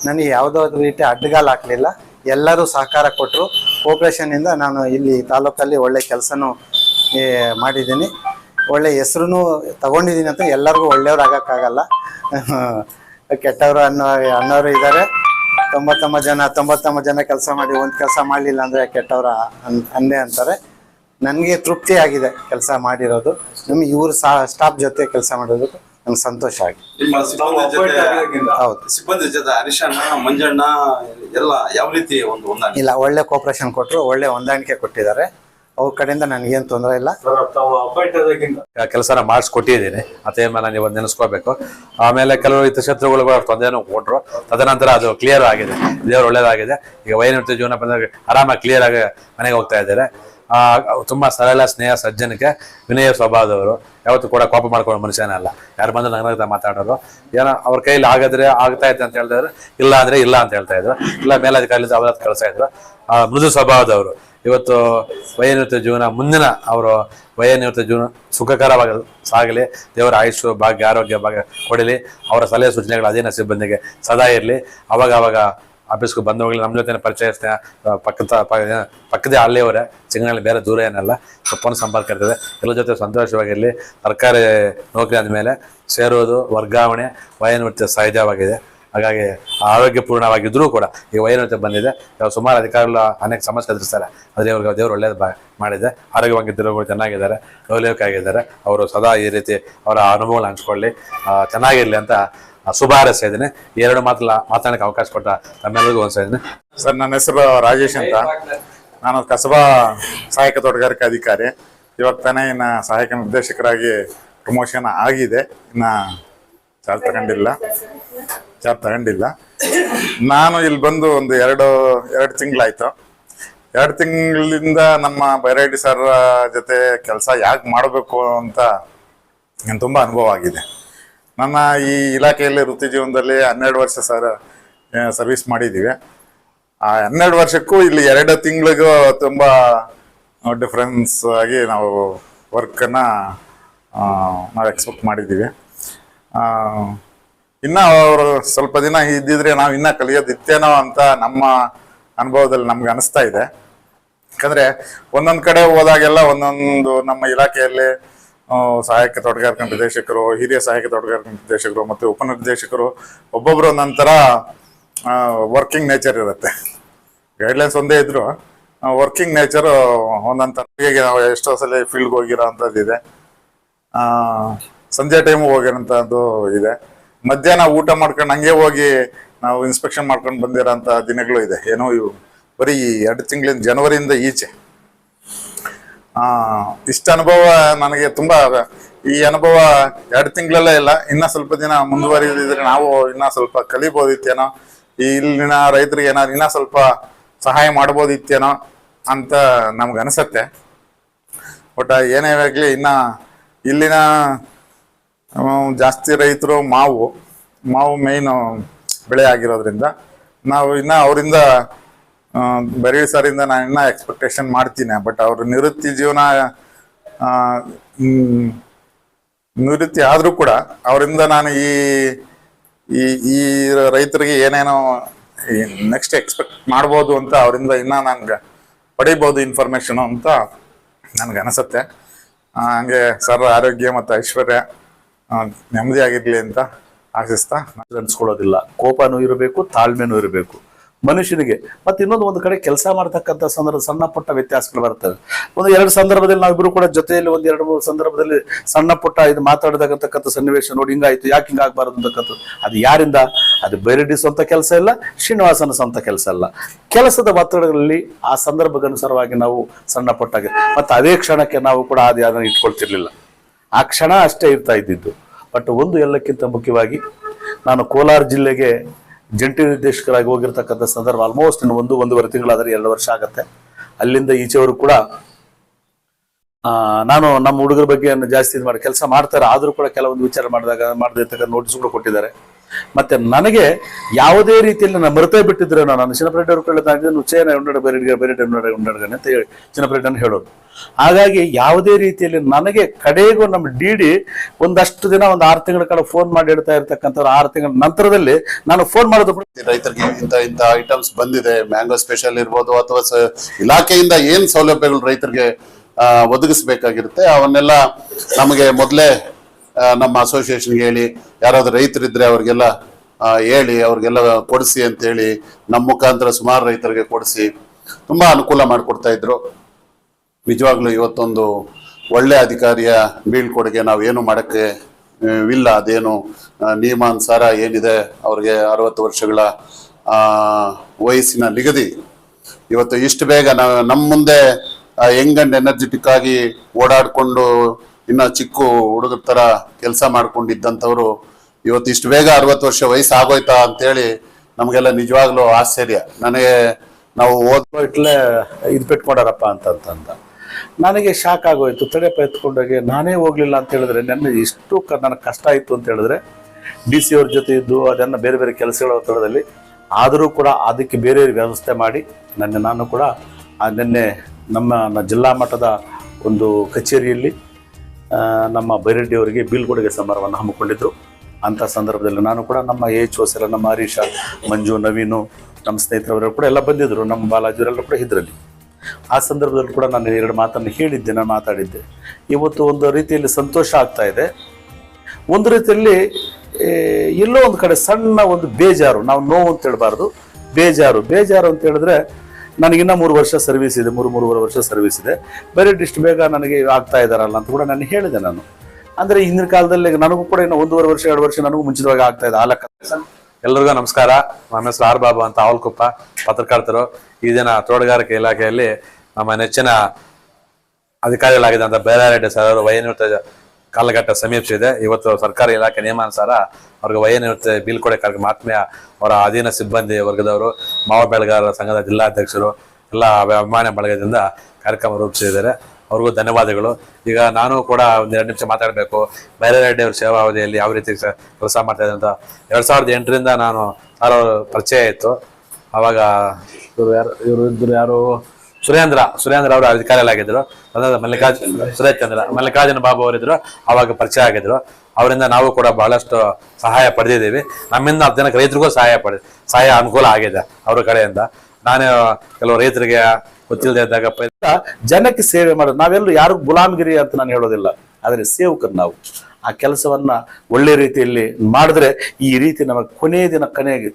ನನಗೆ ಯಾವುದೋ ರೀತಿ ಅಡ್ಡಗಾಲ ಹಾಕಲಿಲ್ಲ ಎಲ್ಲರೂ ಸಹಕಾರ ಕೊಟ್ಟರು ಕೋಪ್ರೇಷನಿಂದ ನಾನು ಇಲ್ಲಿ ತಾಲೂಕಲ್ಲಿ ಒಳ್ಳೆ ಕೆಲಸನೂ ಮಾಡಿದ್ದೀನಿ. ಒಳ್ಳೆ ಹೆಸ್ರು ತಗೊಂಡಿದ್ದೀನಿ ಅಂತ ಎಲ್ಲರಿಗೂ ಒಳ್ಳೆಯವ್ರು ಆಗೋಕ್ಕಾಗಲ್ಲ. [laughs] ಕೆಟ್ಟವರು ಅನ್ನೋ, ಅನ್ನೋರು ಇದ್ದಾರೆ. ತೊಂಬತ್ತೊಂಬತ್ತು ಜನ ತೊಂಬತ್ತೊಂಬತ್ತು ಜನ ಕೆಲಸ ಮಾಡಿ ಒಂದು ಕೆಲಸ ಮಾಡಲಿಲ್ಲ ಅಂದರೆ ಕೆಟ್ಟವರ ಅನ್ ಅಂದೇ ಅಂತಾರೆ. ನನಗೆ ತೃಪ್ತಿ ಆಗಿದೆ ಕೆಲಸ ಮಾಡಿರೋದು. ನಮಗೆ ಇವರು ಸಹ ಸ್ಟಾಫ್ ಜೊತೆ ಕೆಲಸ ಮಾಡೋದು ನಮ್ಗೆ ಸಂತೋಷ ಆಗಿದೆ. ನಿಮ್ಮ ಸಿಬ್ಬಂದಿ ಜೊತೆ ಹೌದು. ಸಿಬ್ಬಂದಿ ಜೊತೆ ಹರೀಶಣ್ಣ ಮಂಜಣ್ಣ ಎಲ್ಲ ಯಾವ ರೀತಿ ಒಂದು ಹೊಂದಾಣಿಕೆ? ಇಲ್ಲ ಒಳ್ಳೆ ಕೋಪರೇಷನ್ ಕೊಟ್ಟರು ಒಳ್ಳೆ ಹೊಂದಾಣಿಕೆ ಕೊಟ್ಟಿದ್ದಾರೆ. ಅವ್ರ ಕಡೆಯಿಂದ ನನಗೇನು ತೊಂದರೆ ಇಲ್ಲ. ಕೆಲಸನ ಮಾಡಿಸ್ಕೊಟ್ಟಿದ್ದೀನಿ. ಅದೇ ಮೇಲೆ ನೀವು ನೆನೆಸ್ಕೋಬೇಕು. ಆಮೇಲೆ ಕೆಲವು ಹಿತಶತ್ರುಗಳು ಕೂಡ ತೊಂದರೆನೂ ಕೊಟ್ಟರು ತದನಂತರ ಅದು ಕ್ಲಿಯರ್ ಆಗಿದೆ. ದೇವ್ರು ಒಳ್ಳೇದಾಗಿದೆ. ಈಗ ವೈನೃತ್ಯ ಜೀವನ ಬಂದಾಗ ಆರಾಮಾಗಿ ಕ್ಲಿಯರ್ ಆಗಿ ಮನೆಗೆ ಹೋಗ್ತಾ ಇದ್ದಾರೆ. ಆ, ತುಂಬಾ ಸರಳ ಸ್ನೇಹ ಸಜ್ಜನಕ್ಕೆ ವಿನಯ ಸ್ವಭಾವದವರು. ಯಾವತ್ತೂ ಕೂಡ ಕೋಪ ಮಾಡ್ಕೊಳ್ಳೋ ಮನುಷ್ಯನಲ್ಲ ಯಾರು ಬಂದು ನಗನಗ್ತಾ ಮಾತಾಡೋರು. ಏನೋ ಅವ್ರ ಕೈಲಿ ಆಗದ್ರೆ ಆಗ್ತಾ ಇತ್ತು ಅಂತ ಹೇಳ್ತಾ ಇದ್ರು ಇಲ್ಲ ಅಂದ್ರೆ ಇಲ್ಲ ಅಂತ ಹೇಳ್ತಾ ಇದ್ರು. ಇಲ್ಲ ಮೇಲಧಿಕಾರಿಯಿಂದ ಅವರ ಕಳಿಸ್ತಾ ಇದ್ರು. ಆ, ಮೃದು ಸ್ವಭಾವದವರು. ಇವತ್ತು ವಯೋನಿವೃತ್ತ ಜೀವನ ಮುಂದಿನ ಅವರು ವಯೋನಿವೃತ್ತ ಜೀವನ ಸುಖಕರವಾಗಿ ಸಾಗಲಿ, ದೇವರ ಆಯುಷು ಭಾಗ್ಯ, ಆರೋಗ್ಯ, ಭಾಗ್ಯ ಕೊಡಲಿ. ಅವರ ಸಲಹೆ ಸೂಚನೆಗಳು ಅಧೀನ ಸಿಬ್ಬಂದಿಗೆ ಸದಾ ಇರಲಿ. ಅವಾಗ ಅವಾಗ ಆಫೀಸ್ಗೆ ಬಂದು ಹೋಗ್ಲಿ ನಮ್ಮ ಜೊತೆ ಪರಿಚಯ ಪಕ್ಕದ ಪಕ್ಕದೇ ಅಲ್ಲಿಯವರೇ ಚಿಂಗನಲ್ಲಿ ಬೇರೆ ದೂರ ಏನಲ್ಲ ತಪ್ಪನ್ನು ಸಂಪರ್ಕ ಇರ್ತದೆ. ಎಲ್ಲ ಜೊತೆ ಸಂತೋಷವಾಗಿರಲಿ. ಸರ್ಕಾರಿ ನೌಕರಿ ಆದಮೇಲೆ ಸೇರೋದು, ವರ್ಗಾವಣೆ ವಯೋನಿವೃತ್ತಿ ಸಹಜವಾಗಿದೆ. ಹಾಗಾಗಿ ಆರೋಗ್ಯಪೂರ್ಣವಾಗಿದ್ದರೂ ಕೂಡ ಈ ವಯೋನಿವೃತ್ತಿ ಬಂದಿದೆ. ಸುಮಾರು ಅಧಿಕಾರಿಗಳು ಅನೇಕ ಸಮಸ್ಯೆ ಎದುರಿಸ್ತಾರೆ. ಆದರೆ ಇವ್ರಿಗೆ ದೇವರು ಒಳ್ಳೇದು ಬಾ, ಮಾಡಿದೆ. ಕೂಡ ಚೆನ್ನಾಗಿದ್ದಾರೆ. ಆಗಿದ್ದಾರೆ ಅವರು ಸದಾ ಈ ರೀತಿ ಅವರ ಅನುಭವಗಳನ್ನ ಹಂಚ್ಕೊಳ್ಳಿ. ಚೆನ್ನಾಗಿರಲಿ ಅಂತ ಆ, ಶುಭ ಹಾರೈಸ್ತಾ ಇದ್ದೀನಿ ಎರಡು ಮಾತಲ್ಲ ಮಾತಾಡೋಕೆ ಅವಕಾಶ ಕೊಟ್ಟ ತಮ್ಮೆಲ್ಲರಿಗೂ ಇದ್ದೀನಿ ಸರ್ ನನ್ನ ಹೆಸರು ರಾಜೇಶ್ ಅಂತ. ನಾನು ಕಸಬಾ ಸಹಾಯಕ ತೋಟಗಾರಿಕೆ ಅಧಿಕಾರಿ. ಇವಾಗ ತಾನೇ ಇನ್ನ ಸಹಾಯಕ ನಿರ್ದೇಶಕರಾಗಿ ಪ್ರಮೋಷನ್ ಆಗಿದೆ. ಇನ್ನ ಚಾರ್ ತಗೊಂಡಿಲ್ಲ. ಚಾರ್ ತಗೊಂಡಿಲ್ಲ. ನಾನು ಇಲ್ಲಿ ಬಂದು ಒಂದು ಎರಡು ಎರಡು ತಿಂಗಳಾಯ್ತು. ಎರಡು ತಿಂಗಳಿಂದ ನಮ್ಮ ಬೈರಾಡಿ ಸರ್ ಜೊತೆ ಕೆಲಸ ಯಾಕೆ ಮಾಡಬೇಕು ಅಂತ ನಂಗೆ ತುಂಬ ಅನುಭವ ಆಗಿದೆ. ನನ್ನ ಈ ಇಲಾಖೆಯಲ್ಲಿ ವೃತ್ತಿ ಜೀವನದಲ್ಲಿ ಹನ್ನೆರಡು ವರ್ಷ ಸರ್ ಸರ್ವಿಸ್ ಮಾಡಿದ್ದೀವಿ. ಆ ಹನ್ನೆರಡು ವರ್ಷಕ್ಕೂ ಇಲ್ಲಿ ಎರಡು ತಿಂಗಳಿಗೂ ತುಂಬ ಡಿಫ್ರೆನ್ಸ್ ಆಗಿ ನಾವು ವರ್ಕನ್ನು ನಾವು ಎಕ್ಸ್ಪೆಕ್ಟ್ ಮಾಡಿದ್ದೀವಿ. ಇನ್ನೂ ಅವರು ಸ್ವಲ್ಪ ದಿನ ಇದ್ದಿದ್ರೆ ನಾವು ಇನ್ನೂ ಕಲಿಯೋದಿತ್ತೇನೋ ಅಂತ ನಮ್ಮ ಅನುಭವದಲ್ಲಿ ನಮ್ಗೆ ಅನಿಸ್ತಾ ಇದೆ. ಯಾಕಂದರೆ ಒಂದೊಂದು ಕಡೆ ಹೋದಾಗೆಲ್ಲ ಒಂದೊಂದು ನಮ್ಮ ಇಲಾಖೆಯಲ್ಲಿ ಸಹಾಯಕ ತೋಟಗಾರಿಕಾ ನಿರ್ದೇಶಕರು ಹಿರಿಯ ಸಹಾಯಕ ತೋಟಗಾರಿಕಾ ನಿರ್ದೇಶಕರು ಮತ್ತು ಉಪನಿರ್ದೇಶಕರು ಒಬ್ಬೊಬ್ರು ಒಂದೊಂಥರ ವರ್ಕಿಂಗ್ ನೇಚರ್ ಇರುತ್ತೆ. ಗೈಡ್ಲೈನ್ಸ್ ಒಂದೇ ಇದ್ರು. ವರ್ಕಿಂಗ್ ನೇಚರ್ ಒಂದೊಂಥರ ಹೇಗೆ ನಾವು ಎಷ್ಟೋ ಸಲ ಫೀಲ್ಡ್ಗೆ ಹೋಗಿರೋ ಆ, ಸಂಜೆ ಟೈಮು ಹೋಗಿರೋಂಥದ್ದು ಇದೆ. ಮಧ್ಯಾಹ್ನ ಊಟ ಮಾಡ್ಕೊಂಡು ಹಂಗೆ ಹೋಗಿ ನಾವು ಇನ್ಸ್ಪೆಕ್ಷನ್ ಮಾಡ್ಕೊಂಡು ಬಂದಿರೋಂಥ ದಿನಗಳು ಇದೆ. ಏನೋ ಇವು. ಬರೀ ಎರಡು ತಿಂಗಳಿಂದ ಜನವರಿಯಿಂದ ಈಚೆ. ಆ, ಇಷ್ಟ ಅನುಭವ ನನಗೆ ತುಂಬಾ ಈ ಅನುಭವ ಎರಡು ತಿಂಗಳಲ್ಲೇ ಇಲ್ಲ, ಇನ್ನ ಸ್ವಲ್ಪ ದಿನ ಮುಂದುವರಿದಿದ್ರೆ ನಾವು ಇನ್ನ ಸ್ವಲ್ಪ ಕಲಿಬೋದಿತ್ತೇನೋ ಇಲ್ಲಿನ ರೈತರಿಗೆ ಏನಾದ್ರು ಇನ್ನ ಸ್ವಲ್ಪ ಸಹಾಯ ಮಾಡ್ಬೋದಿತ್ತೇನೋ ಅಂತ ನಮ್ಗೆ ಅನಿಸತ್ತೆ ಒಟ್ಟ ಏನೇ ಆಗ್ಲಿ ಇನ್ನ ಇಲ್ಲಿನ ಜಾಸ್ತಿ ರೈತರು ಮಾವು ಮಾವು ಮೇಯ್ನು ಬೆಳೆ ಆಗಿರೋದ್ರಿಂದ ನಾವು ಇನ್ನ ಅವರಿಂದ ಬರೀ ಸರಿಂದ ನಾನು ಇನ್ನೂ ಎಕ್ಸ್ಪೆಕ್ಟೇಷನ್ ಮಾಡ್ತೀನಿ ಬಟ್ ಅವ್ರ ನಿವೃತ್ತಿ ಜೀವನ ನಿವೃತ್ತಿ ಆದರೂ ಕೂಡ ಅವರಿಂದ ನಾನು ಈ ಈ ಈ ರೈತರಿಗೆ ಏನೇನೋ ನೆಕ್ಸ್ಟ್ ಎಕ್ಸ್ಪೆಕ್ಟ್ ಮಾಡ್ಬೋದು ಅಂತ ಅವರಿಂದ ಇನ್ನೂ ನನ್ಗೆ ಪಡಿಬೋದು ಇನ್ಫಾರ್ಮೇಷನು ಅಂತ ನನಗೆ ಅನಿಸುತ್ತೆ. ಹಂಗೆ ಸರ್ ಆರೋಗ್ಯ ಮತ್ತು ಐಶ್ವರ್ಯ ನೆಮ್ಮದಿ ಆಗಿರಲಿ ಅಂತ ಆಶಿಸ್ತಾ ಅನ್ಸ್ಕೊಳ್ಳೋದಿಲ್ಲ. ಕೋಪನೂ ಇರಬೇಕು, ತಾಳ್ಮೆನೂ ಇರಬೇಕು. ಮನುಷ್ಯನಿಗೆ. ಮತ್ತೆ ಇನ್ನೊಂದು ಒಂದು ಕಡೆ ಕೆಲಸ ಮಾಡ್ತಕ್ಕಂಥ ಸಂದರ್ಭ ಸಣ್ಣ ಪುಟ್ಟ ವ್ಯತ್ಯಾಸಗಳು ಬರ್ತವೆ ಒಂದು ಎರಡು ಸಂದರ್ಭದಲ್ಲಿ ನಾವಿಬ್ರು ಕೂಡ ಜೊತೆಯಲ್ಲಿ ಒಂದು ಎರಡು ಮೂರು ಸಂದರ್ಭದಲ್ಲಿ ಸಣ್ಣ ಪುಟ್ಟ ಇದು ಮಾತಾಡತಕ್ಕಂಥ ಸನ್ನಿವೇಶ ನೋಡಿ ಹಿಂಗಾಯ್ತು, ಯಾಕೆ ಹಿಂಗಾಗಬಾರದು ಅಂತಕ್ಕಂಥದ್ದು. ಅದು ಯಾರಿಂದ? ಅದು ಬೇರೆಡಿ ಸ್ವಂತ ಕೆಲಸ ಇಲ್ಲ, ಶ್ರೀನಿವಾಸನ ಸ್ವಂತ ಕೆಲಸ ಅಲ್ಲ. ಕೆಲಸದ ಒತ್ತಡಗಳಲ್ಲಿ ಆ ಸಂದರ್ಭಕ್ಕನುಸಾರವಾಗಿ ನಾವು ಸಣ್ಣ ಪುಟ್ಟಾಗಿ. ಮತ್ತೆ ಅದೇ ಕ್ಷಣಕ್ಕೆ ನಾವು ಕೂಡ ಅದು ಯಾವ್ದನ್ನ ಇಟ್ಕೊಳ್ತಿರ್ಲಿಲ್ಲ. ಆ ಕ್ಷಣ ಅಷ್ಟೇ ಇರ್ತಾ ಇದ್ದಿದ್ದು. ಬಟ್ ಒಂದು ಎಲ್ಲಕ್ಕಿಂತ ಮುಖ್ಯವಾಗಿ ನಾನು ಕೋಲಾರ ಜಿಲ್ಲೆಗೆ ಜಂಟಿ ನಿರ್ದೇಶಕರಾಗಿ ಹೋಗಿರ್ತಕ್ಕಂಥ ಸಂದರ್ಭ ಆಲ್ಮೋಸ್ಟ್ ಇನ್ನು ಒಂದು, ಒಂದೂವರೆ ತಿಂಗಳಾದರೆ ಎರಡು ವರ್ಷ ಆಗತ್ತೆ. ಅಲ್ಲಿಂದ ಈಚೆವರು ಕೂಡ ನಾನು ನಮ್ಮ ಹುಡುಗರ ಬಗ್ಗೆ ಜಾಸ್ತಿ ಇದು ಮಾಡಿ ಕೆಲಸ ಮಾಡ್ತಾರೆ, ಆದರೂ ಕೂಡ ಕೆಲವೊಂದು ವಿಚಾರ ಮಾಡಿದಾಗ ಮಾಡದಿರ್ತಕ್ಕಂಥ ನೋಟಿಸ್ ಕೂಡ ಕೊಟ್ಟಿದ್ದಾರೆ. ಮತ್ತೆ ನನಗೆ ಯಾವುದೇ ರೀತಿಯಲ್ಲಿ ನಾನು ಮರೆತೇ ಬಿಟ್ಟಿದ್ರೆ ನಾನು ಚಿನ್ನಪ್ರೆಡ್ಡಿ ಅವ್ರು ಕೇಳಿದ್ದಾಗ ಚೇನ ಉಂಡಾಡ ಬೇರೆ ಬೇರೆ ಉಂಡಡ ಉಂಡಡಗನೆ ಅಂತ ಹೇಳಿ ಚಿನ್ನಪ್ರೆಡ್ಡಿ ಹೇಳೋದು. ಹಾಗಾಗಿ ಯಾವುದೇ ರೀತಿಯಲ್ಲಿ ನನಗೆ ಕಡೆಗೂ ನಮ್ಮ ಡಿ ಡಿ ಒಂದಷ್ಟು ದಿನ, ಒಂದು ಆರು ತಿಂಗಳ ಕಾಲ ಫೋನ್ ಮಾಡಿ ಹೇಳ್ತಾ ಇರ್ತಕ್ಕಂಥವ್ರು ಆರು ತಿಂಗಳ ನಂತರದಲ್ಲಿ ನಾನು ಫೋನ್ ಮಾಡೋದು ರೈತರಿಗೆ ಇಂಥ ಇಂಥ ಐಟಮ್ಸ್ ಬಂದಿದೆ. ಮ್ಯಾಂಗೋ ಸ್ಪೆಷಲ್ ಇರ್ಬೋದು ಅಥವಾ ಇಲಾಖೆಯಿಂದ ಏನು ಸೌಲಭ್ಯಗಳು ರೈತರಿಗೆ ಒದಗಿಸಬೇಕಾಗಿರುತ್ತೆ, ಅವನ್ನೆಲ್ಲ ನಮಗೆ ಮೊದಲೇ ನಮ್ಮ ಅಸೋಸಿಯೇಷನ್ಗೆ ಹೇಳಿ, ಯಾರಾದ್ರೂ ರೈತರಿದ್ರೆ ಅವ್ರಿಗೆಲ್ಲ ಹೇಳಿ, ಅವ್ರಿಗೆಲ್ಲ ಕೊಡಿಸಿ ಅಂತ ಹೇಳಿ ನಮ್ಮ ಮುಖಾಂತರ ಸುಮಾರು ರೈತರಿಗೆ ಕೊಡಿಸಿ, ತುಂಬ ಅನುಕೂಲ ಮಾಡಿಕೊಡ್ತಾ ಇದ್ರು. ನಿಜವಾಗ್ಲೂ ಇವತ್ತೊಂದು ಒಳ್ಳೆ ಅಧಿಕಾರಿಯ ಬೀಳ್ಕೊಡುಗೆ ನಾವು ಏನು ಮಾಡಕ್ಕೆ ಇಲ್ಲ, ಅದೇನು ನಿಯಮಾನುಸಾರ ಏನಿದೆ, ಅವ್ರಿಗೆ ಅರವತ್ತು ವರ್ಷಗಳ ವಯಸ್ಸಿನ ನಿಗದಿ. ಇವತ್ತು ಇಷ್ಟು ಬೇಗ ನಾವು ನಮ್ಮ ಮುಂದೆ ಅಂಡ್ ಎನರ್ಜೆಟಿಕ್ ಆಗಿ ಓಡಾಡ್ಕೊಂಡು, ಇನ್ನ ಚಿಕ್ಕ ಹುಡುಗರ ಥರ ಕೆಲಸ ಮಾಡ್ಕೊಂಡಿದ್ದಂಥವ್ರು, ಇವತ್ತು ಇಷ್ಟು ಬೇಗ ಅರವತ್ತು ವರ್ಷ ವಯಸ್ಸು ಆಗೋಯ್ತಾ ಅಂತೇಳಿ ನಮಗೆಲ್ಲ ನಿಜವಾಗ್ಲೂ ಆಶ್ಚರ್ಯ. ನನಗೆ ನಾವು ಓದ್ಕೋ ಇಟ್ಲೆ ಇದು ಬಿಟ್ಕೊಡಾರಪ್ಪ ಅಂತಂತಂದ. ಅಂತ ಅಂತ ನನಗೆ ಶಾಕ್ ಆಗೋಯ್ತು. ತಡೆ ಎತ್ಕೊಂಡೋಗಿ ನಾನೇ ಹೋಗ್ಲಿಲ್ಲ ಅಂತ ಹೇಳಿದ್ರೆ ನನ್ನ ಇಷ್ಟು ಕ ನನಗೆ ಕಷ್ಟ ಆಯಿತು ಅಂತ ಹೇಳಿದ್ರೆ ಡಿ ಸಿ ಅವ್ರ ಜೊತೆ ಇದ್ದು ಅದನ್ನು ಬೇರೆ ಬೇರೆ ಕೆಲಸಗಳ ಒತ್ತಡದಲ್ಲಿ ಆದರೂ ಕೂಡ ಅದಕ್ಕೆ ಬೇರೆ ವ್ಯವಸ್ಥೆ ಮಾಡಿ ನನ್ನ ನಾನು ಕೂಡ ನಿನ್ನೆ ನಮ್ಮ ಜಿಲ್ಲಾ ಮಟ್ಟದ ಒಂದು ಕಚೇರಿಯಲ್ಲಿ ನಮ್ಮ ಬೈರೆಡ್ಡಿ ಅವರಿಗೆ ಬೀಳ್ಕೊಡುಗೆ ಸಮಾರಂಭವನ್ನು ಹಮ್ಮಿಕೊಂಡಿದ್ದರು ಅಂಥ ಸಂದರ್ಭದಲ್ಲಿ ನಾನು ಕೂಡ ನಮ್ಮ ಎಚ್ ಓಸೆಲ್ಲ ನಮ್ಮ ಹರೀಶ, ಮಂಜು, ನವೀನು, ನಮ್ಮ ಸ್ನೇಹಿತರವರೆಲ್ಲ ಕೂಡ ಎಲ್ಲ ಬಂದಿದ್ದರು. ನಮ್ಮ ಬಾಲಾಜಿಯವರೆಲ್ಲ ಕೂಡ ಇದ್ರಲ್ಲಿ. ಆ ಸಂದರ್ಭದಲ್ಲಿ ಕೂಡ ನಾನು ಎರಡು ಮಾತನ್ನು ಹೇಳಿದ್ದೆ, ನಾನು ಮಾತಾಡಿದ್ದೆ. ಇವತ್ತು ಒಂದು ರೀತಿಯಲ್ಲಿ ಸಂತೋಷ ಆಗ್ತಾ ಇದೆ. ಒಂದು ರೀತಿಯಲ್ಲಿ ಎಲ್ಲೋ ಒಂದು ಕಡೆ ಸಣ್ಣ ಒಂದು ಬೇಜಾರು, ನಾವು ನೋವು ಅಂತ ಹೇಳ್ಬಾರ್ದು. ಬೇಜಾರು ಬೇಜಾರು ಅಂತ ಹೇಳಿದ್ರೆ ನನಗಿನ್ನ ಮೂರು ವರ್ಷ ಸರ್ವಿಸ್ ಇದೆ, ಮೂರು, ಮೂರುವರೆ ವರ್ಷ ಸರ್ವಿಸ್ ಇದೆ. ಬೇರೆ ಇಷ್ಟು ಬೇಗ ನನಗೆ ಆಗ್ತಾ ಇದ್ದಾರಲ್ಲ ಅಂತ ಕೂಡ ನಾನು ಹೇಳಿದೆ ನಾನು. ಅಂದ್ರೆ ಹಿಂದಿನ ಕಾಲದಲ್ಲಿ ನನಗೂ ಕೂಡ ಇನ್ನು ಒಂದೂವರೆ ವರ್ಷ, ಎರಡು ವರ್ಷ ನನಗೂ ಮುಂಚಿತವಾಗಿ ಆಗ್ತಾ ಇದೆ. ಆ ಲೆಕ್ಕ. ಎಲ್ರಿಗೂ ನಮಸ್ಕಾರ. ನಮ್ಮ ಹೆಸರು ಆರ್ ಬಾಬು ಅಂತ ಆವಲ್ಕುಪ್ಪ, ಪತ್ರಕರ್ತರು. ಈ ದಿನ ತೋಟಗಾರಿಕೆ ಇಲಾಖೆಯಲ್ಲಿ ನಮ್ಮ ನೆಚ್ಚಿನ ಅಧಿಕಾರಿಗಳಾಗಿದ್ದಂಥ ಬೇರಾರೆಡ್ಡಿ ಸರ್ ಅವರು ವಯೋನಿವೃತ್ತ ಕಾಲಘಟ್ಟ ಸಮೀಪಿಸಿದೆ. ಇವತ್ತು ಸರ್ಕಾರಿ ಇಲಾಖೆ ನಿಯಮಾನುಸಾರ ಅವ್ರಿಗೆ ವಯೋನಿವೃತ್ತ ಬೀಳ್ಕೊಡೆ ಕಾರ್ಯಕ್ರಮ ಆತ್ಮೀಯ ಅವರ ಅಧೀನ ಸಿಬ್ಬಂದಿ ವರ್ಗದವರು, ಮಾವ ಬೆಳೆಗಾರರ ಸಂಘದ ಜಿಲ್ಲಾಧ್ಯಕ್ಷರು, ಎಲ್ಲ ಅಭಿಮಾನ ಬಳಗದಿಂದ ಕಾರ್ಯಕ್ರಮ ರೂಪಿಸಿದ್ದಾರೆ. ಅವ್ರಿಗೂ ಧನ್ಯವಾದಗಳು. ಈಗ ನಾನು ಕೂಡ ಒಂದು ಎರಡು ನಿಮಿಷ ಮಾತಾಡಬೇಕು. ಬೇರೆ ರೆಡ್ಡಿ ಸೇವಾ ಅವಧಿಯಲ್ಲಿ ಯಾವ ರೀತಿ ಕೆಲಸ ಮಾಡ್ತಾ ಇದ್ದಾರೆ ಅಂತ ಎರಡು ಸಾವಿರದ ಎಂಟರಿಂದ ನಾನು ಯಾರೋ ಪರಿಚಯ ಇತ್ತು. ಅವಾಗ ಇವರು ಯಾರು, ಇವರು ಇದ್ರು ಯಾರು? ಸುರೇಂದ್ರ ಸುರೇಂದ್ರ ಅವರು ಅಧಿಕಾರಿಗಳಾಗಿದ್ರು ಅದಾದ ಮಲ್ಲಿಕಾರ್ಜುನ್ ಸುರೇಶ್ ಚಂದ್ರ, ಮಲ್ಲಿಕಾರ್ಜುನ ಬಾಬು ಅವರಿದ್ರು ಅವಾಗ ಪರಿಚಯ ಆಗಿದ್ರು. ಅವರಿಂದ ನಾವು ಕೂಡ ಬಹಳಷ್ಟು ಸಹಾಯ ಪಡೆದಿದ್ದೀವಿ. ನಮ್ಮಿಂದ ಹತ್ತು ಜನಕ್ಕೆ ರೈತರಿಗೂ ಸಹಾಯ ಪಡೆ, ಸಹಾಯ ಅನುಕೂಲ ಆಗಿದೆ ಅವ್ರ ಕಡೆಯಿಂದ. ನಾನು ಕೆಲವು ರೈತರಿಗೆ ಗೊತ್ತಿಲ್ಲದೆ ಇದ್ದಾಗಪ್ಪ ಜನಕ್ಕೆ ಸೇವೆ ಮಾಡೋದು ನಾವೆಲ್ಲರೂ ಯಾರು ಗುಲಾಮಗಿರಿ ಅಂತ ನಾನು ಹೇಳೋದಿಲ್ಲ. ಆದರೆ ಸೇವಕರು ನಾವು. ಆ ಕೆಲಸವನ್ನ ಒಳ್ಳೆ ರೀತಿಯಲ್ಲಿ ಮಾಡಿದ್ರೆ ಈ ರೀತಿ ನಮಗೆ ಕೊನೆಯ ದಿನ ಕೊನೆಗೆ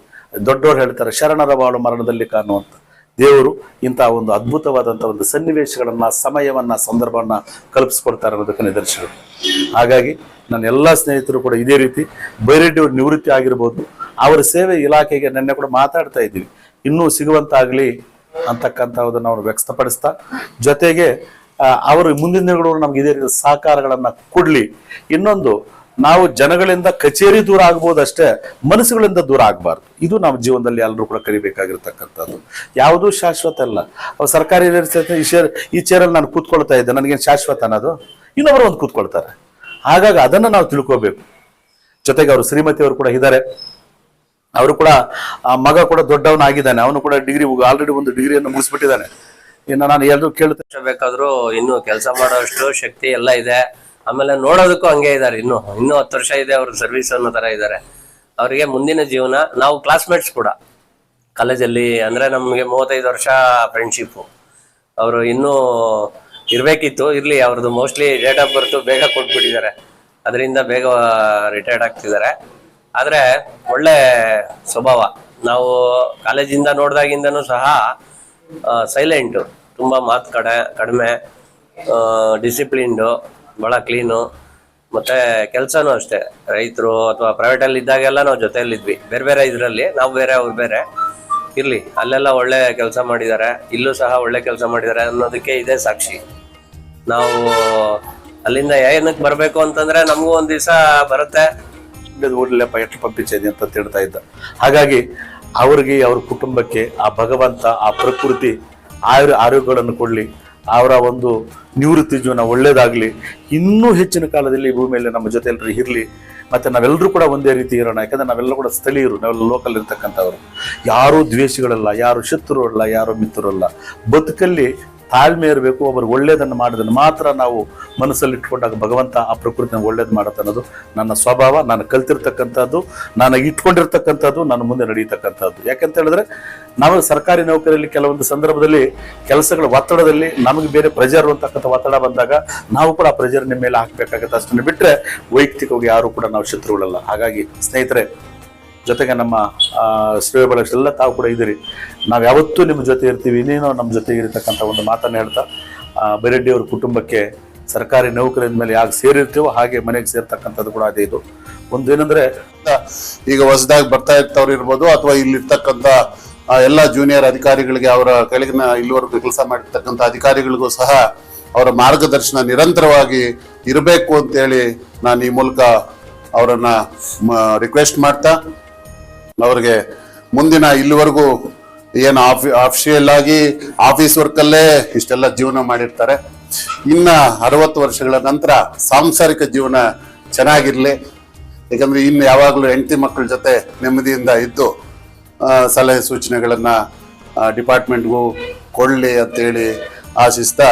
ದೊಡ್ಡವರು ಹೇಳ್ತಾರೆ, ಶರಣರ ಬಾಳು ಮರಣದಲ್ಲಿ ಕಾಣುವಂತ ದೇವರು ಇಂತಹ ಒಂದು ಅದ್ಭುತವಾದಂಥ ಒಂದು ಸನ್ನಿವೇಶಗಳನ್ನ, ಸಮಯವನ್ನ, ಸಂದರ್ಭವನ್ನ ಕಲ್ಪಿಸ್ಕೊಡ್ತಾರೆ ಅನ್ನೋದಕ್ಕೆ ನಿದರ್ಶನ ಹಾಗಾಗಿ ನನ್ನ ಎಲ್ಲ ಸ್ನೇಹಿತರು ಕೂಡ ಇದೇ ರೀತಿ ಬೈರೆಡ್ಡಿ ಅವರು ನಿವೃತ್ತಿ ಆಗಿರ್ಬೋದು. ಅವರ ಸೇವೆ ಇಲಾಖೆಗೆ ನಿನ್ನೆ ಕೂಡ ಮಾತಾಡ್ತಾ ಇದ್ದೀವಿ. ಇನ್ನೂ ಸಿಗುವಂತಾಗಲಿ ಅಂತಕ್ಕಂಥದ್ದನ್ನು ಅವರು ವ್ಯಕ್ತಪಡಿಸ್ತಾ, ಜೊತೆಗೆ ಅವರು ಮುಂದಿನ ದಿನಗಳು ನಮ್ಗೆ ಇದೇ ರೀತಿ ಸಹಕಾರಗಳನ್ನ ಕೊಡ್ಲಿ. ಇನ್ನೊಂದು, ನಾವು ಜನಗಳಿಂದ ಕಚೇರಿ ದೂರ ಆಗ್ಬೋದಷ್ಟೇ, ಮನಸ್ಸುಗಳಿಂದ ದೂರ ಆಗಬಾರ್ದು. ಇದು ನಮ್ಮ ಜೀವನದಲ್ಲಿ ಎಲ್ಲರೂ ಕೂಡ ಕರಿಬೇಕಾಗಿರ್ತಕ್ಕಂಥದ್ದು. ಯಾವುದೂ ಶಾಶ್ವತ ಅಲ್ಲ. ಸರ್ಕಾರಿ ಈ ಚೇರ್ ಈ ಚೇರಲ್ಲಿ ನಾನು ಕೂತ್ಕೊಳ್ತಾ ಇದ್ದೆ. ನನಗೇನು ಶಾಶ್ವತ ಅನ್ನೋದು ಇನ್ನೊಬ್ಬರು ಒಂದು ಕೂತ್ಕೊಳ್ತಾರೆ. ಹಾಗಾಗಿ ಅದನ್ನು ನಾವು ತಿಳ್ಕೋಬೇಕು. ಜೊತೆಗೆ ಅವರು ಶ್ರೀಮತಿ ಅವರು ಕೂಡ ಇದ್ದಾರೆ. ಅವರು ಕೂಡ, ಆ ಮಗ ಕೂಡ ದೊಡ್ಡವನಾಗಿದ್ದಾನೆ ಅವನು ಕೂಡ ಡಿಗ್ರಿ ಆಲ್ರೆಡಿ ಒಂದು ಡಿಗ್ರಿಯನ್ನು ಮುಗಿಸ್ಬಿಟ್ಟಿದ್ದಾನೆ. ಇನ್ನು ನಾನು ಎಲ್ಲರೂ ಕೇಳ್ತೇನೆ ಬೇಕಾದ್ರೂ ಇನ್ನು ಕೆಲಸ ಮಾಡೋಷ್ಟು ಶಕ್ತಿ ಎಲ್ಲ ಇದೆ. ಆಮೇಲೆ ನೋಡೋದಕ್ಕೂ ಹಂಗೆ ಇದಾರೆ ಇನ್ನು. ಇನ್ನೂ ಹತ್ತು ವರ್ಷ ಇದೆ ಅವ್ರ ಸರ್ವಿಸ್ ಅನ್ನೋ ತರ ಇದ್ದಾರೆ. ಅವರಿಗೆ ಮುಂದಿನ ಜೀವನ, ನಾವು ಕ್ಲಾಸ್ಮೇಟ್ಸ್ ಕೂಡ. ಕಾಲೇಜಲ್ಲಿ ಅಂದ್ರೆ ನಮಗೆ ಮೂವತ್ತೈದು ವರ್ಷ ಫ್ರೆಂಡ್ಶಿಪ್ಪು ಅವರು ಇನ್ನೂ ಇರ್ಬೇಕಿತ್ತು, ಇರ್ಲಿ. ಅವ್ರದ್ದು ಮೋಸ್ಟ್ಲಿ ಡೇಟ್ ಆಫ್ ಬರ್ತ್ ಬೇಗ ಕೊಟ್ಬಿಟ್ಟಿದ್ದಾರೆ. ಅದರಿಂದ ಬೇಗ ರಿಟೈರ್ಡ್ ಆಗ್ತಿದ್ದಾರೆ. ಆದ್ರೆ ಒಳ್ಳೆ ಸ್ವಭಾವ. ನಾವು ಕಾಲೇಜಿಂದ ನೋಡಿದಾಗಿಂದನೂ ಸಹ ಸೈಲೆಂಟು ತುಂಬ ಮಾತು ಕಡೆ, ಕಡಿಮೆ ಡಿಸಿಪ್ಲಿನ್ಡು ಭಾಳ ಕ್ಲೀನು ಮತ್ತು ಕೆಲಸನೂ ಅಷ್ಟೇ. ರೈತರು ಅಥವಾ ಪ್ರೈವೇಟಲ್ಲಿ ಇದ್ದಾಗೆಲ್ಲ ನಾವು ಜೊತೆಯಲ್ಲಿದ್ವಿ. ಬೇರೆ ಬೇರೆ ಇದರಲ್ಲಿ, ನಾವು ಬೇರೆ, ಅವ್ರು ಬೇರೆ. ಇರಲಿ, ಅಲ್ಲೆಲ್ಲ ಒಳ್ಳೆ ಕೆಲಸ ಮಾಡಿದ್ದಾರೆ ಇಲ್ಲೂ ಸಹ ಒಳ್ಳೆ ಕೆಲಸ ಮಾಡಿದ್ದಾರೆ ಅನ್ನೋದಕ್ಕೆ ಇದೇ ಸಾಕ್ಷಿ. ನಾವು ಅಲ್ಲಿಂದ ಏನಕ್ಕೆ ಬರಬೇಕು ಅಂತಂದರೆ ನಮಗೂ ಒಂದು ದಿವಸ ಬರುತ್ತೆ. ಊರ್ಲೆಪ್ಪ ಎಷ್ಟು ಪಂಪಿಸಿದೆ ಅಂತ ತಿಳ್ತಾ ಇದ್ದ. ಹಾಗಾಗಿ ಅವರಿಗೆ ಅವ್ರ ಕುಟುಂಬಕ್ಕೆ ಆ ಭಗವಂತ, ಆ ಪ್ರಕೃತಿ ಆಯುರ್ ಆರೋಗ್ಯಗಳನ್ನು ಕೊಡಲಿ, ಅವರ ಒಂದು ನಿವೃತ್ತಿ ಜೀವನ ಒಳ್ಳೇದಾಗ್ಲಿ, ಇನ್ನೂ ಹೆಚ್ಚಿನ ಕಾಲದಲ್ಲಿ ಭೂಮಿಯಲ್ಲಿ ನಮ್ಮ ಜೊತೆ ಎಲ್ಲರೂ ಇರಲಿ, ಮತ್ತೆ ನಾವೆಲ್ಲರೂ ಕೂಡ ಒಂದೇ ರೀತಿ ಇರೋಣ, ಯಾಕಂದ್ರೆ ನಾವೆಲ್ಲರೂ ಕೂಡ ಸ್ಥಳೀಯರು, ನಾವೆಲ್ಲ ಲೋಕಲ್ ಇರ್ತಕ್ಕಂಥವ್ರು. ಯಾರೂ ದ್ವೇಷಗಳಲ್ಲ, ಯಾರು ಶತ್ರು ಅಲ್ಲ ಯಾರು ಮಿತ್ರರಲ್ಲ. ಬದುಕಲ್ಲಿ ತಾಳ್ಮೆ ಇರಬೇಕು, ಅವರು ಒಳ್ಳೆಯದನ್ನು ಮಾಡೋದನ್ನು ಮಾತ್ರ ನಾವು ಮನಸ್ಸಲ್ಲಿಟ್ಕೊಂಡಾಗ ಭಗವಂತ ಆ ಪ್ರಕೃತಿನ ಒಳ್ಳೇದು ಮಾಡುತ್ತೆ ಅನ್ನೋದು ನನ್ನ ಸ್ವಭಾವ, ನಾನು ಕಲ್ತಿರ್ತಕ್ಕಂಥದ್ದು, ನಾನು ಇಟ್ಕೊಂಡಿರ್ತಕ್ಕಂಥದ್ದು, ನಾನು ಮುಂದೆ ನಡೀತಕ್ಕಂಥದ್ದು ಯಾಕಂತ ಹೇಳಿದ್ರೆ, ನಾವು ಸರ್ಕಾರಿ ನೌಕರಿಯಲ್ಲಿ ಕೆಲವೊಂದು ಸಂದರ್ಭದಲ್ಲಿ ಕೆಲಸಗಳ ಒತ್ತಡದಲ್ಲಿ ನಮಗೆ ಬೇರೆ ಪ್ರೆಜರ್ ಅಂತಕ್ಕಂಥ ಒತ್ತಡ ಬಂದಾಗ ನಾವು ಕೂಡ ಆ ಪ್ರೆಜರ್ ನಿಮ್ಮ ಮೇಲೆ ಹಾಕಬೇಕಾಗತ್ತೆ. ಅಷ್ಟನ್ನು ಬಿಟ್ಟರೆ ವೈಯಕ್ತಿಕವಾಗಿ ಯಾರು ಕೂಡ ನಾವು ಶತ್ರುಗಳಲ್ಲ. ಹಾಗಾಗಿ ಸ್ನೇಹಿತರೆ ಜೊತೆಗೆ ನಮ್ಮ ಸೇವೆ ಬಳಗಳೆಲ್ಲ ತಾವು ಕೂಡ ಇದ್ದೀರಿ. ನಾವು ಯಾವತ್ತೂ ನಿಮ್ಮ ಜೊತೆ ಇರ್ತೀವಿ, ಇನ್ನೇನೋ ನಮ್ಮ ಜೊತೆ ಇರತಕ್ಕಂಥ ಒಂದು ಮಾತನ್ನು ಹೇಳ್ತಾ ಬೈರೆಡ್ಡಿ ಅವ್ರ ಕುಟುಂಬಕ್ಕೆ ಸರ್ಕಾರಿ ನೌಕರಿಯ ಮೇಲೆ ಯಾಕೆ ಸೇರಿರ್ತೀವೋ ಹಾಗೆ ಮನೆಗೆ ಸೇರ್ತಕ್ಕಂಥದ್ದು ಕೂಡ ಅದೇ ಇದು. ಒಂದೇನೆಂದ್ರೆ ಈಗ ಹೊಸದಾಗಿ ಬರ್ತಾ ಇರ್ತವ್ರು ಇರ್ಬೋದು ಅಥವಾ ಇಲ್ಲಿರ್ತಕ್ಕಂಥ ಎಲ್ಲ ಜೂನಿಯರ್ ಅಧಿಕಾರಿಗಳಿಗೆ ಅವರ ಕೆಳಗಿನ ಇಲ್ಲಿವರೆಗೂ ಕೆಲಸ ಮಾಡಿರ್ತಕ್ಕಂಥ ಅಧಿಕಾರಿಗಳಿಗೂ ಸಹ ಅವರ ಮಾರ್ಗದರ್ಶನ ನಿರಂತರವಾಗಿ ಇರಬೇಕು ಅಂತೇಳಿ ನಾನು ಈ ಮೂಲಕ ಅವರನ್ನು ರಿಕ್ವೆಸ್ಟ್ ಮಾಡ್ತಾ ಅವ್ರಿಗೆ ಮುಂದಿನ ಇಲ್ಲಿವರೆಗೂ ಏನು ಆಫಿ ಅಫಿಷಿಯಲ್ ಆಗಿ ಆಫೀಸ್ ವರ್ಕಲ್ಲೇ ಇಷ್ಟೆಲ್ಲ ಜೀವನ ಮಾಡಿರ್ತಾರೆ. ಇನ್ನ ಅರವತ್ತು ವರ್ಷಗಳ ನಂತರ ಸಾಂಸಾರಿಕ ಜೀವನ ಚೆನ್ನಾಗಿರ್ಲಿ. ಯಾಕಂದ್ರೆ ಇನ್ನು ಯಾವಾಗಲೂ ಹೆಂಡತಿ ಮಕ್ಕಳ ಜೊತೆ ನೆಮ್ಮದಿಯಿಂದ ಇದ್ದು ಸಲಹೆ ಸೂಚನೆಗಳನ್ನ ಡಿಪಾರ್ಟ್ಮೆಂಟ್ಗೂ ಕೊಡಲಿ ಅಂತೇಳಿ ಆಶಿಸ್ತಾ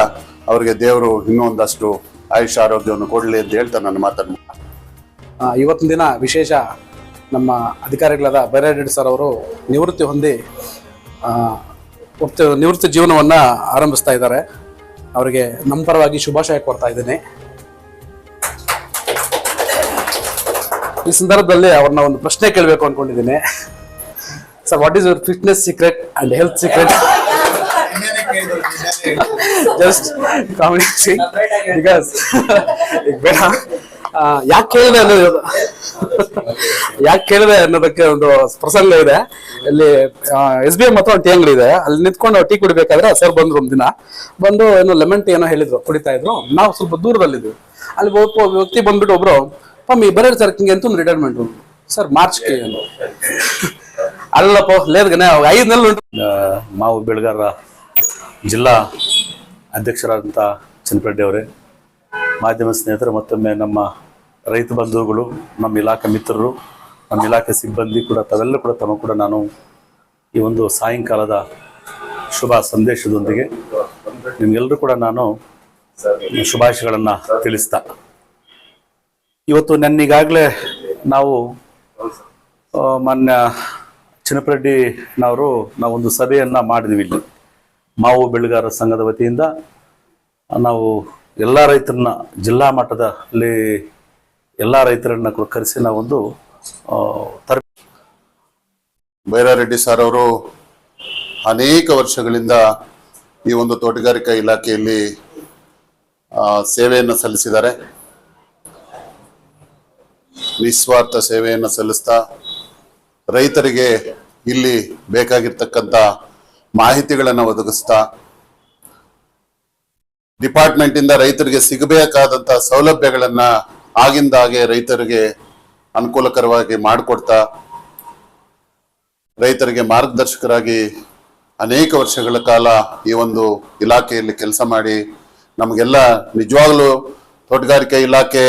ಅವ್ರಿಗೆ ದೇವರು ಇನ್ನೊಂದಷ್ಟು ಆಯುಷ್ ಆರೋಗ್ಯವನ್ನು ಕೊಡಲಿ ಅಂತ ಹೇಳ್ತಾ ನನ್ನ ಮಾತನ್ನು. ಆ, ಇವತ್ತಿನ ದಿನ ವಿಶೇಷ ನಮ್ಮ ಅಧಿಕಾರಿಗಳಾದ ಬೈರಾರೆಡ್ಡಿ ಸರ್ ಅವರು ನಿವೃತ್ತಿ ಹೊಂದಿ ನಿವೃತ್ತಿ ಜೀವನವನ್ನು ಆರಂಭಿಸ್ತಾ ಇದ್ದಾರೆ. ಅವರಿಗೆ ನಮ್ಮ ಪರವಾಗಿ ಶುಭಾಶಯ ಕೊಡ್ತಾ ಇದ್ದೀನಿ. ಈ ಸಂದರ್ಭದಲ್ಲಿ ಅವ್ರನ್ನ ಒಂದು ಪ್ರಶ್ನೆ ಕೇಳಬೇಕು ಅನ್ಕೊಂಡಿದ್ದೀನಿ. Sir what is your fitness secret and health secret just comedy because ಈಗ ಬೇಡ. ಯಾಕೆ ಕೇಳಿದೆ ಅನ್ನೋದು ಯಾಕೆ ಕೇಳಿದೆ ಅನ್ನೋದಕ್ಕೆ ಒಂದು ಪ್ರಸಂಗ ಇದೆ. ಅಲ್ಲಿ ಎಸ್ ಬಿ ಎಂ ಹತ್ರ ಒಂದು ಟೀ ಅಂಗಡಿ ಇದೆ. ಅಲ್ಲಿ ನಿಂತ್ಕೊಂಡು ಟೀ ಕುಡಿಬೇಕಾದ್ರೆ ಸರ್ ಬಂದ್ರು ಒಂದಿನ ದಿನ. ಬಂದು ಏನೋ ಲೆಮನ್ ಟೀ ಏನೋ ಹೇಳಿದ್ರು, ಕುಡಿತಾ ಇದ್ರು. ನಾವು ಸ್ವಲ್ಪ ದೂರದಲ್ಲಿದ್ವಿ. ಅಲ್ಲಿ ಒಬ್ಬ ವ್ಯಕ್ತಿ ಬಂದ್ಬಿಟ್ಟು ಒಬ್ರು, ಪಮ್ಮಿ ಬರೀ ಸರ್ ಹಿಂಗೆ ಅಂತ ರಿಟೈರ್ಮೆಂಟ್ ಸರ್ ಮಾರ್ಚ್. ಅಲ್ಲಪ್ಪ ಲೇದ್ಗನೆ ಐದು ನೆಲ ಉಂಟು. ಮಾವು ಬೆಳಗಾರ ಜಿಲ್ಲಾ ಅಧ್ಯಕ್ಷರಾದಂಥ ಚನ್ನಪರೆಡ್ಡಿ ಅವರೇ, ಮಾಧ್ಯಮ ಸ್ನೇಹಿತರು, ಮತ್ತೊಮ್ಮೆ ನಮ್ಮ ರೈತ ಬಂಧುಗಳು, ನಮ್ಮ ಇಲಾಖೆ ಮಿತ್ರರು ನಮ್ಮ ಇಲಾಖೆ ಸಿಬ್ಬಂದಿ ಕೂಡ, ತಾವೆಲ್ಲ ಕೂಡ ತಮ್ಮ ಕೂಡ ನಾನು ಈ ಒಂದು ಸಾಯಂಕಾಲದ ಶುಭ ಸಂದೇಶದೊಂದಿಗೆ ನಿಮಗೆಲ್ಲರೂ ಕೂಡ ನಾನು ಶುಭಾಶಯಗಳನ್ನು ತಿಳಿಸ್ತಾ. ಇವತ್ತು ನನ್ನೀಗಾಗಲೇ ನಾವು ಮಾನ್ಯ ಚಿನ್ನಪರೆಡ್ಡಿನವರು ನಾವೊಂದು ಸಭೆಯನ್ನು ಮಾಡಿದ್ವಿ ಇಲ್ಲಿ. ಮಾವು ಬೆಳೆಗಾರರ ಸಂಘದ ವತಿಯಿಂದ ನಾವು ಎಲ್ಲ ರೈತರನ್ನ ಜಿಲ್ಲಾ ಮಟ್ಟದಲ್ಲಿ ಎಲ್ಲ ರೈತರನ್ನ ಕರೆಸಿ ನಾವೊಂದು ಬೈರಾರೆಡ್ಡಿ ಸರ್ ಅವರು ಅನೇಕ ವರ್ಷಗಳಿಂದ ಈ ಒಂದು ತೋಟಗಾರಿಕಾ ಇಲಾಖೆಯಲ್ಲಿ ಸೇವೆಯನ್ನು ಸಲ್ಲಿಸಿದ್ದಾರೆ. ನಿಸ್ವಾರ್ಥ ಸೇವೆಯನ್ನು ಸಲ್ಲಿಸ್ತಾ ರೈತರಿಗೆ ಇಲ್ಲಿ ಬೇಕಾಗಿರ್ತಕ್ಕಂಥ ಮಾಹಿತಿಗಳನ್ನು ಒದಗಿಸ್ತಾ ಡಿಪಾರ್ಟ್ಮೆಂಟ್ ಇಂದ ರೈತರಿಗೆ ಸಿಗಬೇಕಾದಂತ ಸೌಲಭ್ಯಗಳನ್ನ ಆಗಿಂದಾಗೆ ರೈತರಿಗೆ ಅನುಕೂಲಕರವಾಗಿ ಮಾಡಿಕೊಡ್ತಾ ರೈತರಿಗೆ ಮಾರ್ಗದರ್ಶಕರಾಗಿ ಅನೇಕ ವರ್ಷಗಳ ಕಾಲ ಈ ಒಂದು ಇಲಾಖೆಯಲ್ಲಿ ಕೆಲಸ ಮಾಡಿ ನಮಗೆಲ್ಲ ನಿಜವಾಗ್ಲೂ ತೋಟಗಾರಿಕೆ ಇಲಾಖೆ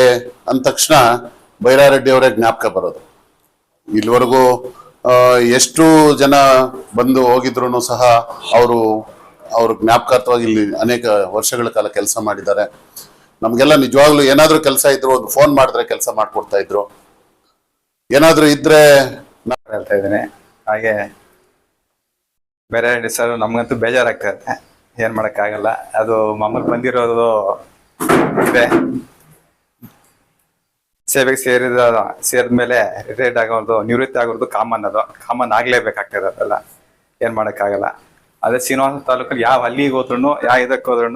ಅಂದ ತಕ್ಷಣ ಬೈರಾರೆಡ್ಡಿ ಅವರೇ ಜ್ಞಾಪಕ ಬರೋದು. ಇಲ್ಲಿವರೆಗೂ ಎಷ್ಟು ಜನ ಬಂದು ಹೋಗಿದ್ರು ಸಹ ಅವರು ಅವರು ಜ್ಞಾಪಕಾರ್ಥವಾಗಿ ಇಲ್ಲಿ ಅನೇಕ ವರ್ಷಗಳ ಕಾಲ ಕೆಲಸ ಮಾಡಿದ್ದಾರೆ. ನಮಗೆಲ್ಲ ನಿಜವಾಗ್ಲೂ ಏನಾದರೂ ಕೆಲಸ ಇದ್ರು ಒಂದು ಫೋನ್ ಮಾಡಿದ್ರೆ ಕೆಲಸ ಮಾಡಿಕೊಡ್ತಾ ಇದ್ರು. ಏನಾದ್ರೂ ಇದ್ರೆ ಹೇಳ್ತಾ ಇದ್ದೀನಿ. ಹಾಗೆ ಬೇರೆ ಸರ್ ನಮ್ಗಂತೂ ಬೇಜಾರಾಗ್ತದೆ. ಏನು ಮಾಡಕ್ಕಾಗಲ್ಲ. ಅದು ಮಾಮೂಲಿ ಬಂದಿರೋದು ಇದೆ. ಸೇವೆಗೆ ಸೇರಿದ ಸೇರಿದ ಮೇಲೆ ರಿಟೈರ್ಡ್ ಆಗೋದು, ನಿವೃತ್ತಿ ಆಗೋದು ಕಾಮನ್ ಅದು. ಕಾಮನ್ ಆಗಲೇಬೇಕಾಗ್ತದೆ ಅದೆಲ್ಲ ಏನ್ ಮಾಡಕ್ಕಾಗಲ್ಲ. ಅದೇ ಶ್ರೀನಿವಾಸ ತಾಲೂಕಲ್ಲಿ ಯಾವ ಅಲ್ಲಿಗೆ ಹೋದ್ರು ಯಾವ ಇದಕ್ಕೆ ಹೋದ್ರು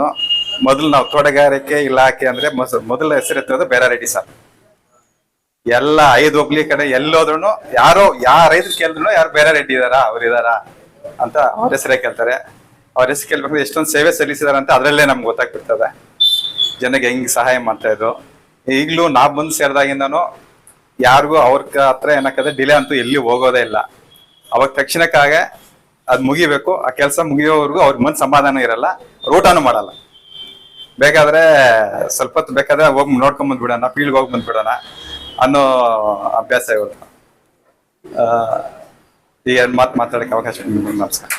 ಮೊದಲು ನಾವು ತೋಟಗಾರಿಕೆ ಇಲಾಖೆ ಅಂದ್ರೆ ಮೊಸ- ಹೆಸರು ಬೇರೆ ರೆಡ್ಡಿ ಸರ್. ಎಲ್ಲ ಐದು ಹೋಗ್ಲಿ ಕಡೆ ಎಲ್ಲೋದ್ರು ಯಾರೋ ಯಾರ ರೈತರು ಕೇಳಿದ್ರು ಯಾರು ಬೇರೆ ರೆಡ್ಡಿ ಇದಾರ, ಅವ್ರು ಇದಾರ ಅಂತ ಅವ್ರ ಹೆಸರೇ ಕೇಳ್ತಾರೆ. ಅವ್ರ ಹೆಸರು ಕೇಳ್ಬೇಕು ಎಷ್ಟೊಂದು ಸೇವೆ ಸಲ್ಲಿಸಿದಾರೆ ಅಂತ ಅದ್ರಲ್ಲೇ ನಮ್ಗೆ ಗೊತ್ತಾಗ್ಬಿಡ್ತದೆ. ಜನಕ್ಕೆ ಹೆಂಗ್ ಸಹಾಯ ಮಾಡ್ತಾ ಇದ್ರು. ಈಗಲೂ ನಾ ಬಂದು ಸೇರಿದಾಗಿಂದನು ಯಾರಿಗೂ ಅವ್ರ ಹತ್ರ ಏನಕ್ಕದೆ ಡಿಲೇ ಅಂತೂ ಎಲ್ಲಿ ಹೋಗೋದೇ ಇಲ್ಲ. ಅವಾಗ ತಕ್ಷಣಕ್ಕಾಗೆ ಅದ್ ಮುಗಿಬೇಕು, ಆ ಕೆಲಸ ಮುಗಿಯೋವರೆಗೂ ಅವ್ರಿಗೆ ಮನ್ ಸಮಾಧಾನ ಇರಲ್ಲ, ರೂಟಾನು ಮಾಡಲ್ಲ. ಬೇಕಾದ್ರೆ ಸ್ವಲ್ಪ ಹೊತ್ತು ಬೇಕಾದ್ರೆ ಹೋಗಿ ನೋಡ್ಕೊಂಡ್ ಬಂದ್ಬಿಡೋಣ ಫೀಲ್ಡ್ ಹೋಗಿ ಬಂದ್ಬಿಡೋಣ. ಅನ್ನೋ ಅಭ್ಯಾಸ ಇವರು ಆ, ಈ ಎರಡು ಮಾತು ಮಾತಾಡಕ್ಕೆ ಅವಕಾಶ ನಮಸ್ಕಾರ.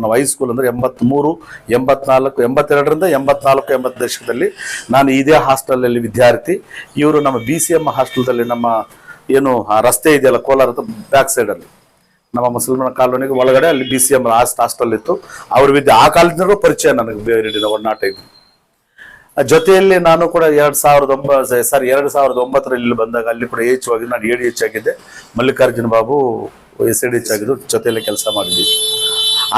ನಾವು ಹೈಸ್ಕೂಲ್ ಅಂದ್ರೆ ಎಂಬತ್ಮೂರು ಎಂಬತ್ನಾಲ್ಕು ಎಂಬತ್ತೆರಡರಿಂದ ಎಂಬತ್ನಾಲ್ಕು ಎಂಬತ್ತು ದಶಕದಲ್ಲಿ ನಾನು ಇದೇ ಹಾಸ್ಟೆಲಲ್ಲಿ ವಿದ್ಯಾರ್ಥಿ. ಇವರು ನಮ್ಮ ಬಿ ಸಿ ಎಂ ಹಾಸ್ಟೆಲ್ದಲ್ಲಿ ನಮ್ಮ ಏನು ಆ ರಸ್ತೆ ಇದೆಯಲ್ಲ ಕೋಲಾರದ ಬ್ಯಾಕ್ ಸೈಡಲ್ಲಿ ನಮ್ಮ ಮುಸಲ್ಮಾನ ಕಾಲೋನಿಗೆ ಒಳಗಡೆ ಅಲ್ಲಿ ಬಿ ಸಿ ಎಂ ಹಾಸ್ಟೆಲ್ ಇತ್ತು. ಅವ್ರ ವಿದ್ಯೆ ಆ ಕಾಲದಿಂದಲೂ ಪರಿಚಯ ನನಗೆ ಬೇರೆ ಒಡನಾಟ ಇದೆ. ಆ ಜೊತೆಯಲ್ಲಿ ನಾನು ಕೂಡ ಎರಡ್ ಸಾವಿರದ ಒಂಬತ್ತು ಸಾರಿ ಎರಡ್ ಸಾವಿರದ ಒಂಬತ್ತರಲ್ಲಿ ಬಂದಾಗ ಅಲ್ಲಿ ಕೂಡ ಎಚ್ ಆಗಿ ನಾನು ಏಡಿ ಎಚ್ ಆಗಿದ್ದೆ Mallikarjuna Babu S D H ಆಗಿದ್ದು ಜೊತೆಯಲ್ಲಿ ಕೆಲಸ ಮಾಡಿದ್ವಿ.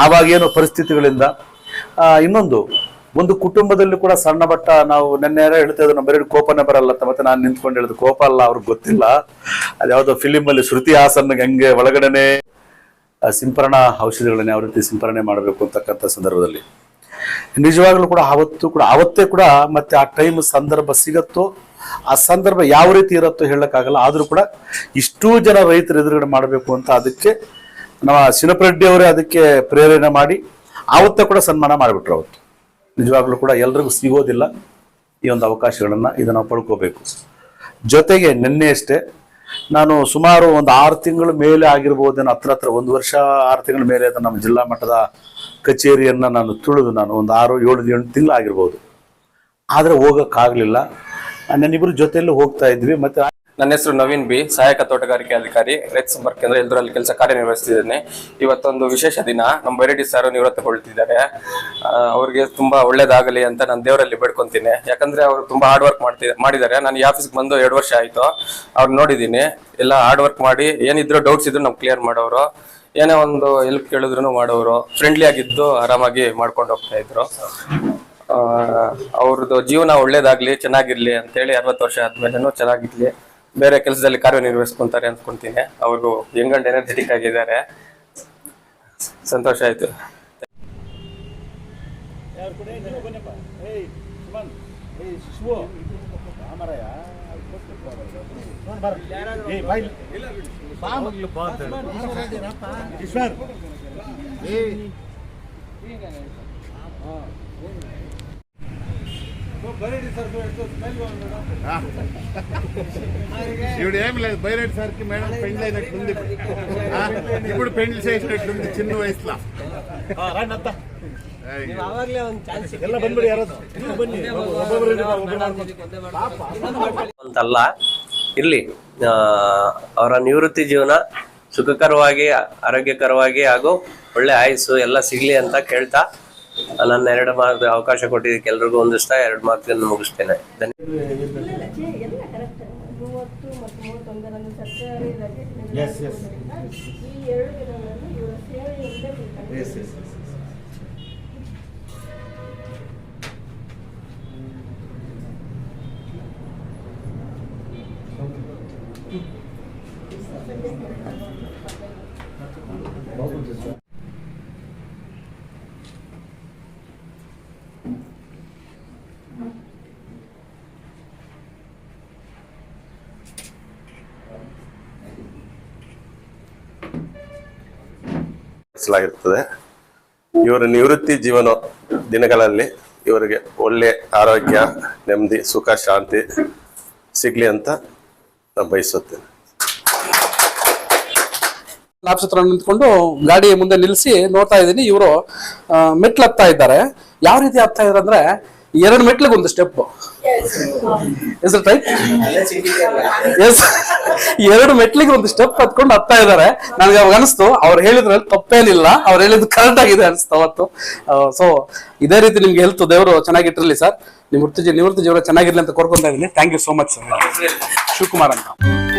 ಆವಾಗ ಏನು ಪರಿಸ್ಥಿತಿಗಳಿಂದ ಇನ್ನೊಂದು, ಒಂದು ಕುಟುಂಬದಲ್ಲಿ ಕೂಡ ಸಣ್ಣ ಬಟ್ಟ ನಾವು ನೆನ್ನೆ ಯಾರೋ ಹೇಳ್ತಾ ಇದ್ರು ನಮ್ಮ ಕೋಪನೇ ಬರಲ್ಲ ಅಂತ. ಮತ್ತೆ ನಾನು ನಿಂತ್ಕೊಂಡು ಹೇಳಿದ ಕೋಪ ಅಲ್ಲ, ಅವ್ರಿಗೆ ಗೊತ್ತಿಲ್ಲ. ಅದ್ಯಾವುದೋ ಫಿಲಿಮ್ ಅಲ್ಲಿ ಶ್ರುತಿ ಹಾಸನ್ ಹೆಂಗೆ ಒಳಗಡೆನೆ ಸಿಂಪರಣಾ ಔಷಧಿಗಳನ್ನ ಯಾವ ರೀತಿ ಸಿಂಪರಣೆ ಮಾಡಬೇಕು ಅಂತಕ್ಕಂಥ ಸಂದರ್ಭದಲ್ಲಿ. ನಿಜವಾಗ್ಲೂ ಕೂಡ ಆವತ್ತು ಕೂಡ, ಆವತ್ತೇ ಕೂಡ ಮತ್ತೆ ಆ ಟೈಮ್ ಸಂದರ್ಭ ಸಿಗತ್ತೋ, ಆ ಸಂದರ್ಭ ಯಾವ ರೀತಿ ಇರುತ್ತೋ ಹೇಳಕ್ಕಾಗಲ್ಲ. ಆದ್ರೂ ಕೂಡ ಇಷ್ಟೂ ಜನ ರೈತರು ಎದುರುಗಡೆ ಮಾಡಬೇಕು ಅಂತ ಅದಕ್ಕೆ ನಮ್ಮ ಶಿನಪ್ರೆಡ್ಡಿ ಅವರೇ ಅದಕ್ಕೆ ಪ್ರೇರಣೆ ಮಾಡಿ, ಆವತ್ತೇ ಕೂಡ ಸನ್ಮಾನ ಮಾಡಿಬಿಟ್ರು ಅವತ್ತು ನಿಜವಾಗ್ಲೂ ಕೂಡ ಎಲ್ರಿಗೂ ಸಿಗೋದಿಲ್ಲ ಈ ಒಂದು ಅವಕಾಶಗಳನ್ನ, ಇದನ್ನ ನಾವು ಪಡ್ಕೋಬೇಕು. ಜೊತೆಗೆ ನಿನ್ನೆ ಅಷ್ಟೇ ನಾನು ಸುಮಾರು ಒಂದು ಆರು ತಿಂಗಳ ಮೇಲೆ ಆಗಿರ್ಬೋದೇನೋ ಹತ್ರ ಹತ್ರ ಒಂದು ವರ್ಷ ಆರು ತಿಂಗಳ ಮೇಲೆ ನಮ್ಮ ಜಿಲ್ಲಾ ಮಟ್ಟದ ಕಚೇರಿಯನ್ನ ನಾನು ತುಳಿದು ನಾನು ಒಂದು ಆರು ಏಳು ಎಂಟು ತಿಂಗಳು ಆಗಿರ್ಬೋದು ಆದರೆ ಹೋಗೋಕ್ಕಾಗಲಿಲ್ಲ. ನನ್ನಿಬ್ಬರು ಜೊತೆಯಲ್ಲೂ ಹೋಗ್ತಾ ಇದ್ವಿ, ಮತ್ತೆ ನನ್ನ ಹೆಸರು ನವೀನ್ ಬಿ, ಸಹಾಯಕ ತೋಟಗಾರಿಕೆ ಅಧಿಕಾರಿ, ರೈತ ಸಂಪರ್ಕ ಕೇಂದ್ರ ಅಲ್ಲಿ ಕೆಲಸ ಕಾರ್ಯನಿರ್ವಹಿಸ್ತಿದ್ದೇನೆ. ಇವತ್ತೊಂದು ವಿಶೇಷ ದಿನ, ನಮ್ಮ ಬೈರೆಡ್ಡಿ ಸರ್ ನಿವೃತ್ತಗೊಳ್ತಿದ್ದಾರೆ. ಅವ್ರಿಗೆ ತುಂಬಾ ಒಳ್ಳೇದಾಗಲಿ ಅಂತ ನಾನು ದೇವರಲ್ಲಿ ಬೇಡ್ಕೊಂತೀನಿ. ಯಾಕಂದ್ರೆ ಅವರು ತುಂಬಾ ಹಾರ್ಡ್ ವರ್ಕ್ ಮಾಡ್ತಿದ್ದಾರೆ ಮಾಡಿದ್ದಾರೆ. ನಾನು ಈ ಆಫೀಸ್ಗೆ ಬಂದು ಎರಡು ವರ್ಷ ಆಯಿತು. ಅವ್ರು ನೋಡಿದ್ದೀನಿ. ಎಲ್ಲ ಹಾರ್ಡ್ ವರ್ಕ್ ಮಾಡಿ, ಏನಿದ್ರು ಡೌಟ್ಸ್ ಇದ್ರು ನಮ್ಗೆ ಕ್ಲಿಯರ್ ಮಾಡೋರು. ಏನೇ ಒಂದು ಹೆಲ್ಪ್ ಕೇಳಿದ್ರು ಮಾಡೋರು ಫ್ರೆಂಡ್ಲಿ ಆಗಿದ್ದು ಆರಾಮಾಗಿ ಮಾಡ್ಕೊಂಡು ಹೋಗ್ತಾ ಇದ್ರು. ಅವ್ರದ್ದು ಜೀವನ ಒಳ್ಳೇದಾಗ್ಲಿ, ಚೆನ್ನಾಗಿರ್ಲಿ ಅಂತೇಳಿ ಅರವತ್ತು ವರ್ಷ ಆದ್ಮೇಲೆನೂ ಚೆನ್ನಾಗಿರ್ಲಿ. ಬೇರೆ ಕೆಲಸದಲ್ಲಿ ಕಾರ್ಯನಿರ್ವಹಿಸ್ಕೊಂತಾರೆ ಅನ್ಕೊಂತೀನಿ. ಅವ್ರಿಗೂ ಯಂಗ್ ಎನರ್ಜೆಟಿಕ್ ಆಗಿದ್ದಾರೆ. ಸಂತೋಷ ಆಯ್ತು. ఇప్పుడు ఏం లేదు బైరెడ్డి సార్కి మేడం పెండ్లి అయినట్లుంది ఇప్పుడు పెండ్లి చేసినట్లుంది చిన్న వయసులో. ಅಂತಲ್ಲ ಇರ್ಲಿ. ಅವರ ನಿವೃತ್ತಿ ಜೀವನ ಸುಖಕರವಾಗಿ ಆರೋಗ್ಯಕರವಾಗಿ ಹಾಗೂ ಒಳ್ಳೆ ಆಯಸ್ಸು ಎಲ್ಲ ಸಿಗ್ಲಿ ಅಂತ ಕೇಳ್ತಾ ನನ್ನ ಎರಡು ಮಾರ್ಕ್ ಅವಕಾಶ ಕೊಟ್ಟಿದ್ದಕ್ಕೆ ಎಲ್ರಿಗೂ ಹೊಂದಿಸ್ತಾ ಎರಡು ಮಾರ್ಕ್ಗಳನ್ನು ಮುಗಿಸ್ತೇನೆ. ಧನ್ಯವಾದ ಮೂವತ್ತು ಮತ್ತು ಮೂವತ್ತೊಂದರಂದು ಸರ್ಕಾರಿ ರಜೆ ನಡೆಯುವುದರಿಂದ ಈ ಎರಡು ದಿನಗಳನ್ನು ಇವರ ಸೇವೆಯಿಂದ ತಿಳ್ಕೊಂಡು ನಡೆಸಲಾಗಿರ್ತದೆ ಇವರ ನಿವೃತ್ತಿ ಜೀವನ ದಿನಗಳಲ್ಲಿ ಇವರಿಗೆ ಒಳ್ಳೆ ಆರೋಗ್ಯ, ನೆಮ್ಮದಿ, ಸುಖ, ಶಾಂತಿ ಸಿಗ್ಲಿ ಅಂತ ನಾನು ಬಯಸುತ್ತೇನೆ. ಲಾಪ್ಸ್ ಹತ್ರ ನಿಂತ್ಕೊಂಡು ಗಾಡಿ ಮುಂದೆ ನಿಲ್ಲಿಸಿ ನೋಡ್ತಾ ಇದ್ದೀನಿ. ಇವರು ಮೆಟ್ಲು ಹತ್ತಾ ಇದ್ದಾರೆ. ಯಾವ ರೀತಿ ಹತ್ತಾ ಇದ್ರಂದ್ರೆ ಅಂದ್ರೆ ಎರಡು ಮೆಟ್ಲಿಗೆ ಒಂದು ಸ್ಟೆಪ್ ಎಸ್ ಎಸ್ ಎರಡು ಮೆಟ್ಲಿಗೆ ಒಂದು ಸ್ಟೆಪ್ ಹತ್ಕೊಂಡು ಹತ್ತಾ ಇದ್ದಾರೆ. ನನಗೆ ಅವಾಗ ಅನಿಸ್ತು, ಅವ್ರು ಹೇಳಿದ್ರಲ್ಲಿ ತಪ್ಪೇನಿಲ್ಲ ಅವ್ರು ಹೇಳಿದ್ದು ಕರೆಕ್ಟ್ ಆಗಿದೆ ಅನಿಸ್ತು ಅವತ್ತು. ಸೊ ಇದೇ ರೀತಿ ನಿಮ್ಗೆ ಹೆಲ್ತ್ ದೇವರು ಚೆನ್ನಾಗಿಟ್ಟಿರಲಿ ಸರ್ ನಿಮ್ಮ ಜೀ- ನಿವೃತ್ತಿ ಜೀವನ ಚೆನ್ನಾಗಿರ್ಲಿ ಅಂತ ಕೋರ್ಕೊಂತಾ ಇದ್ದೀನಿ. Thank you so much sir Shivakumar ಅಂತ.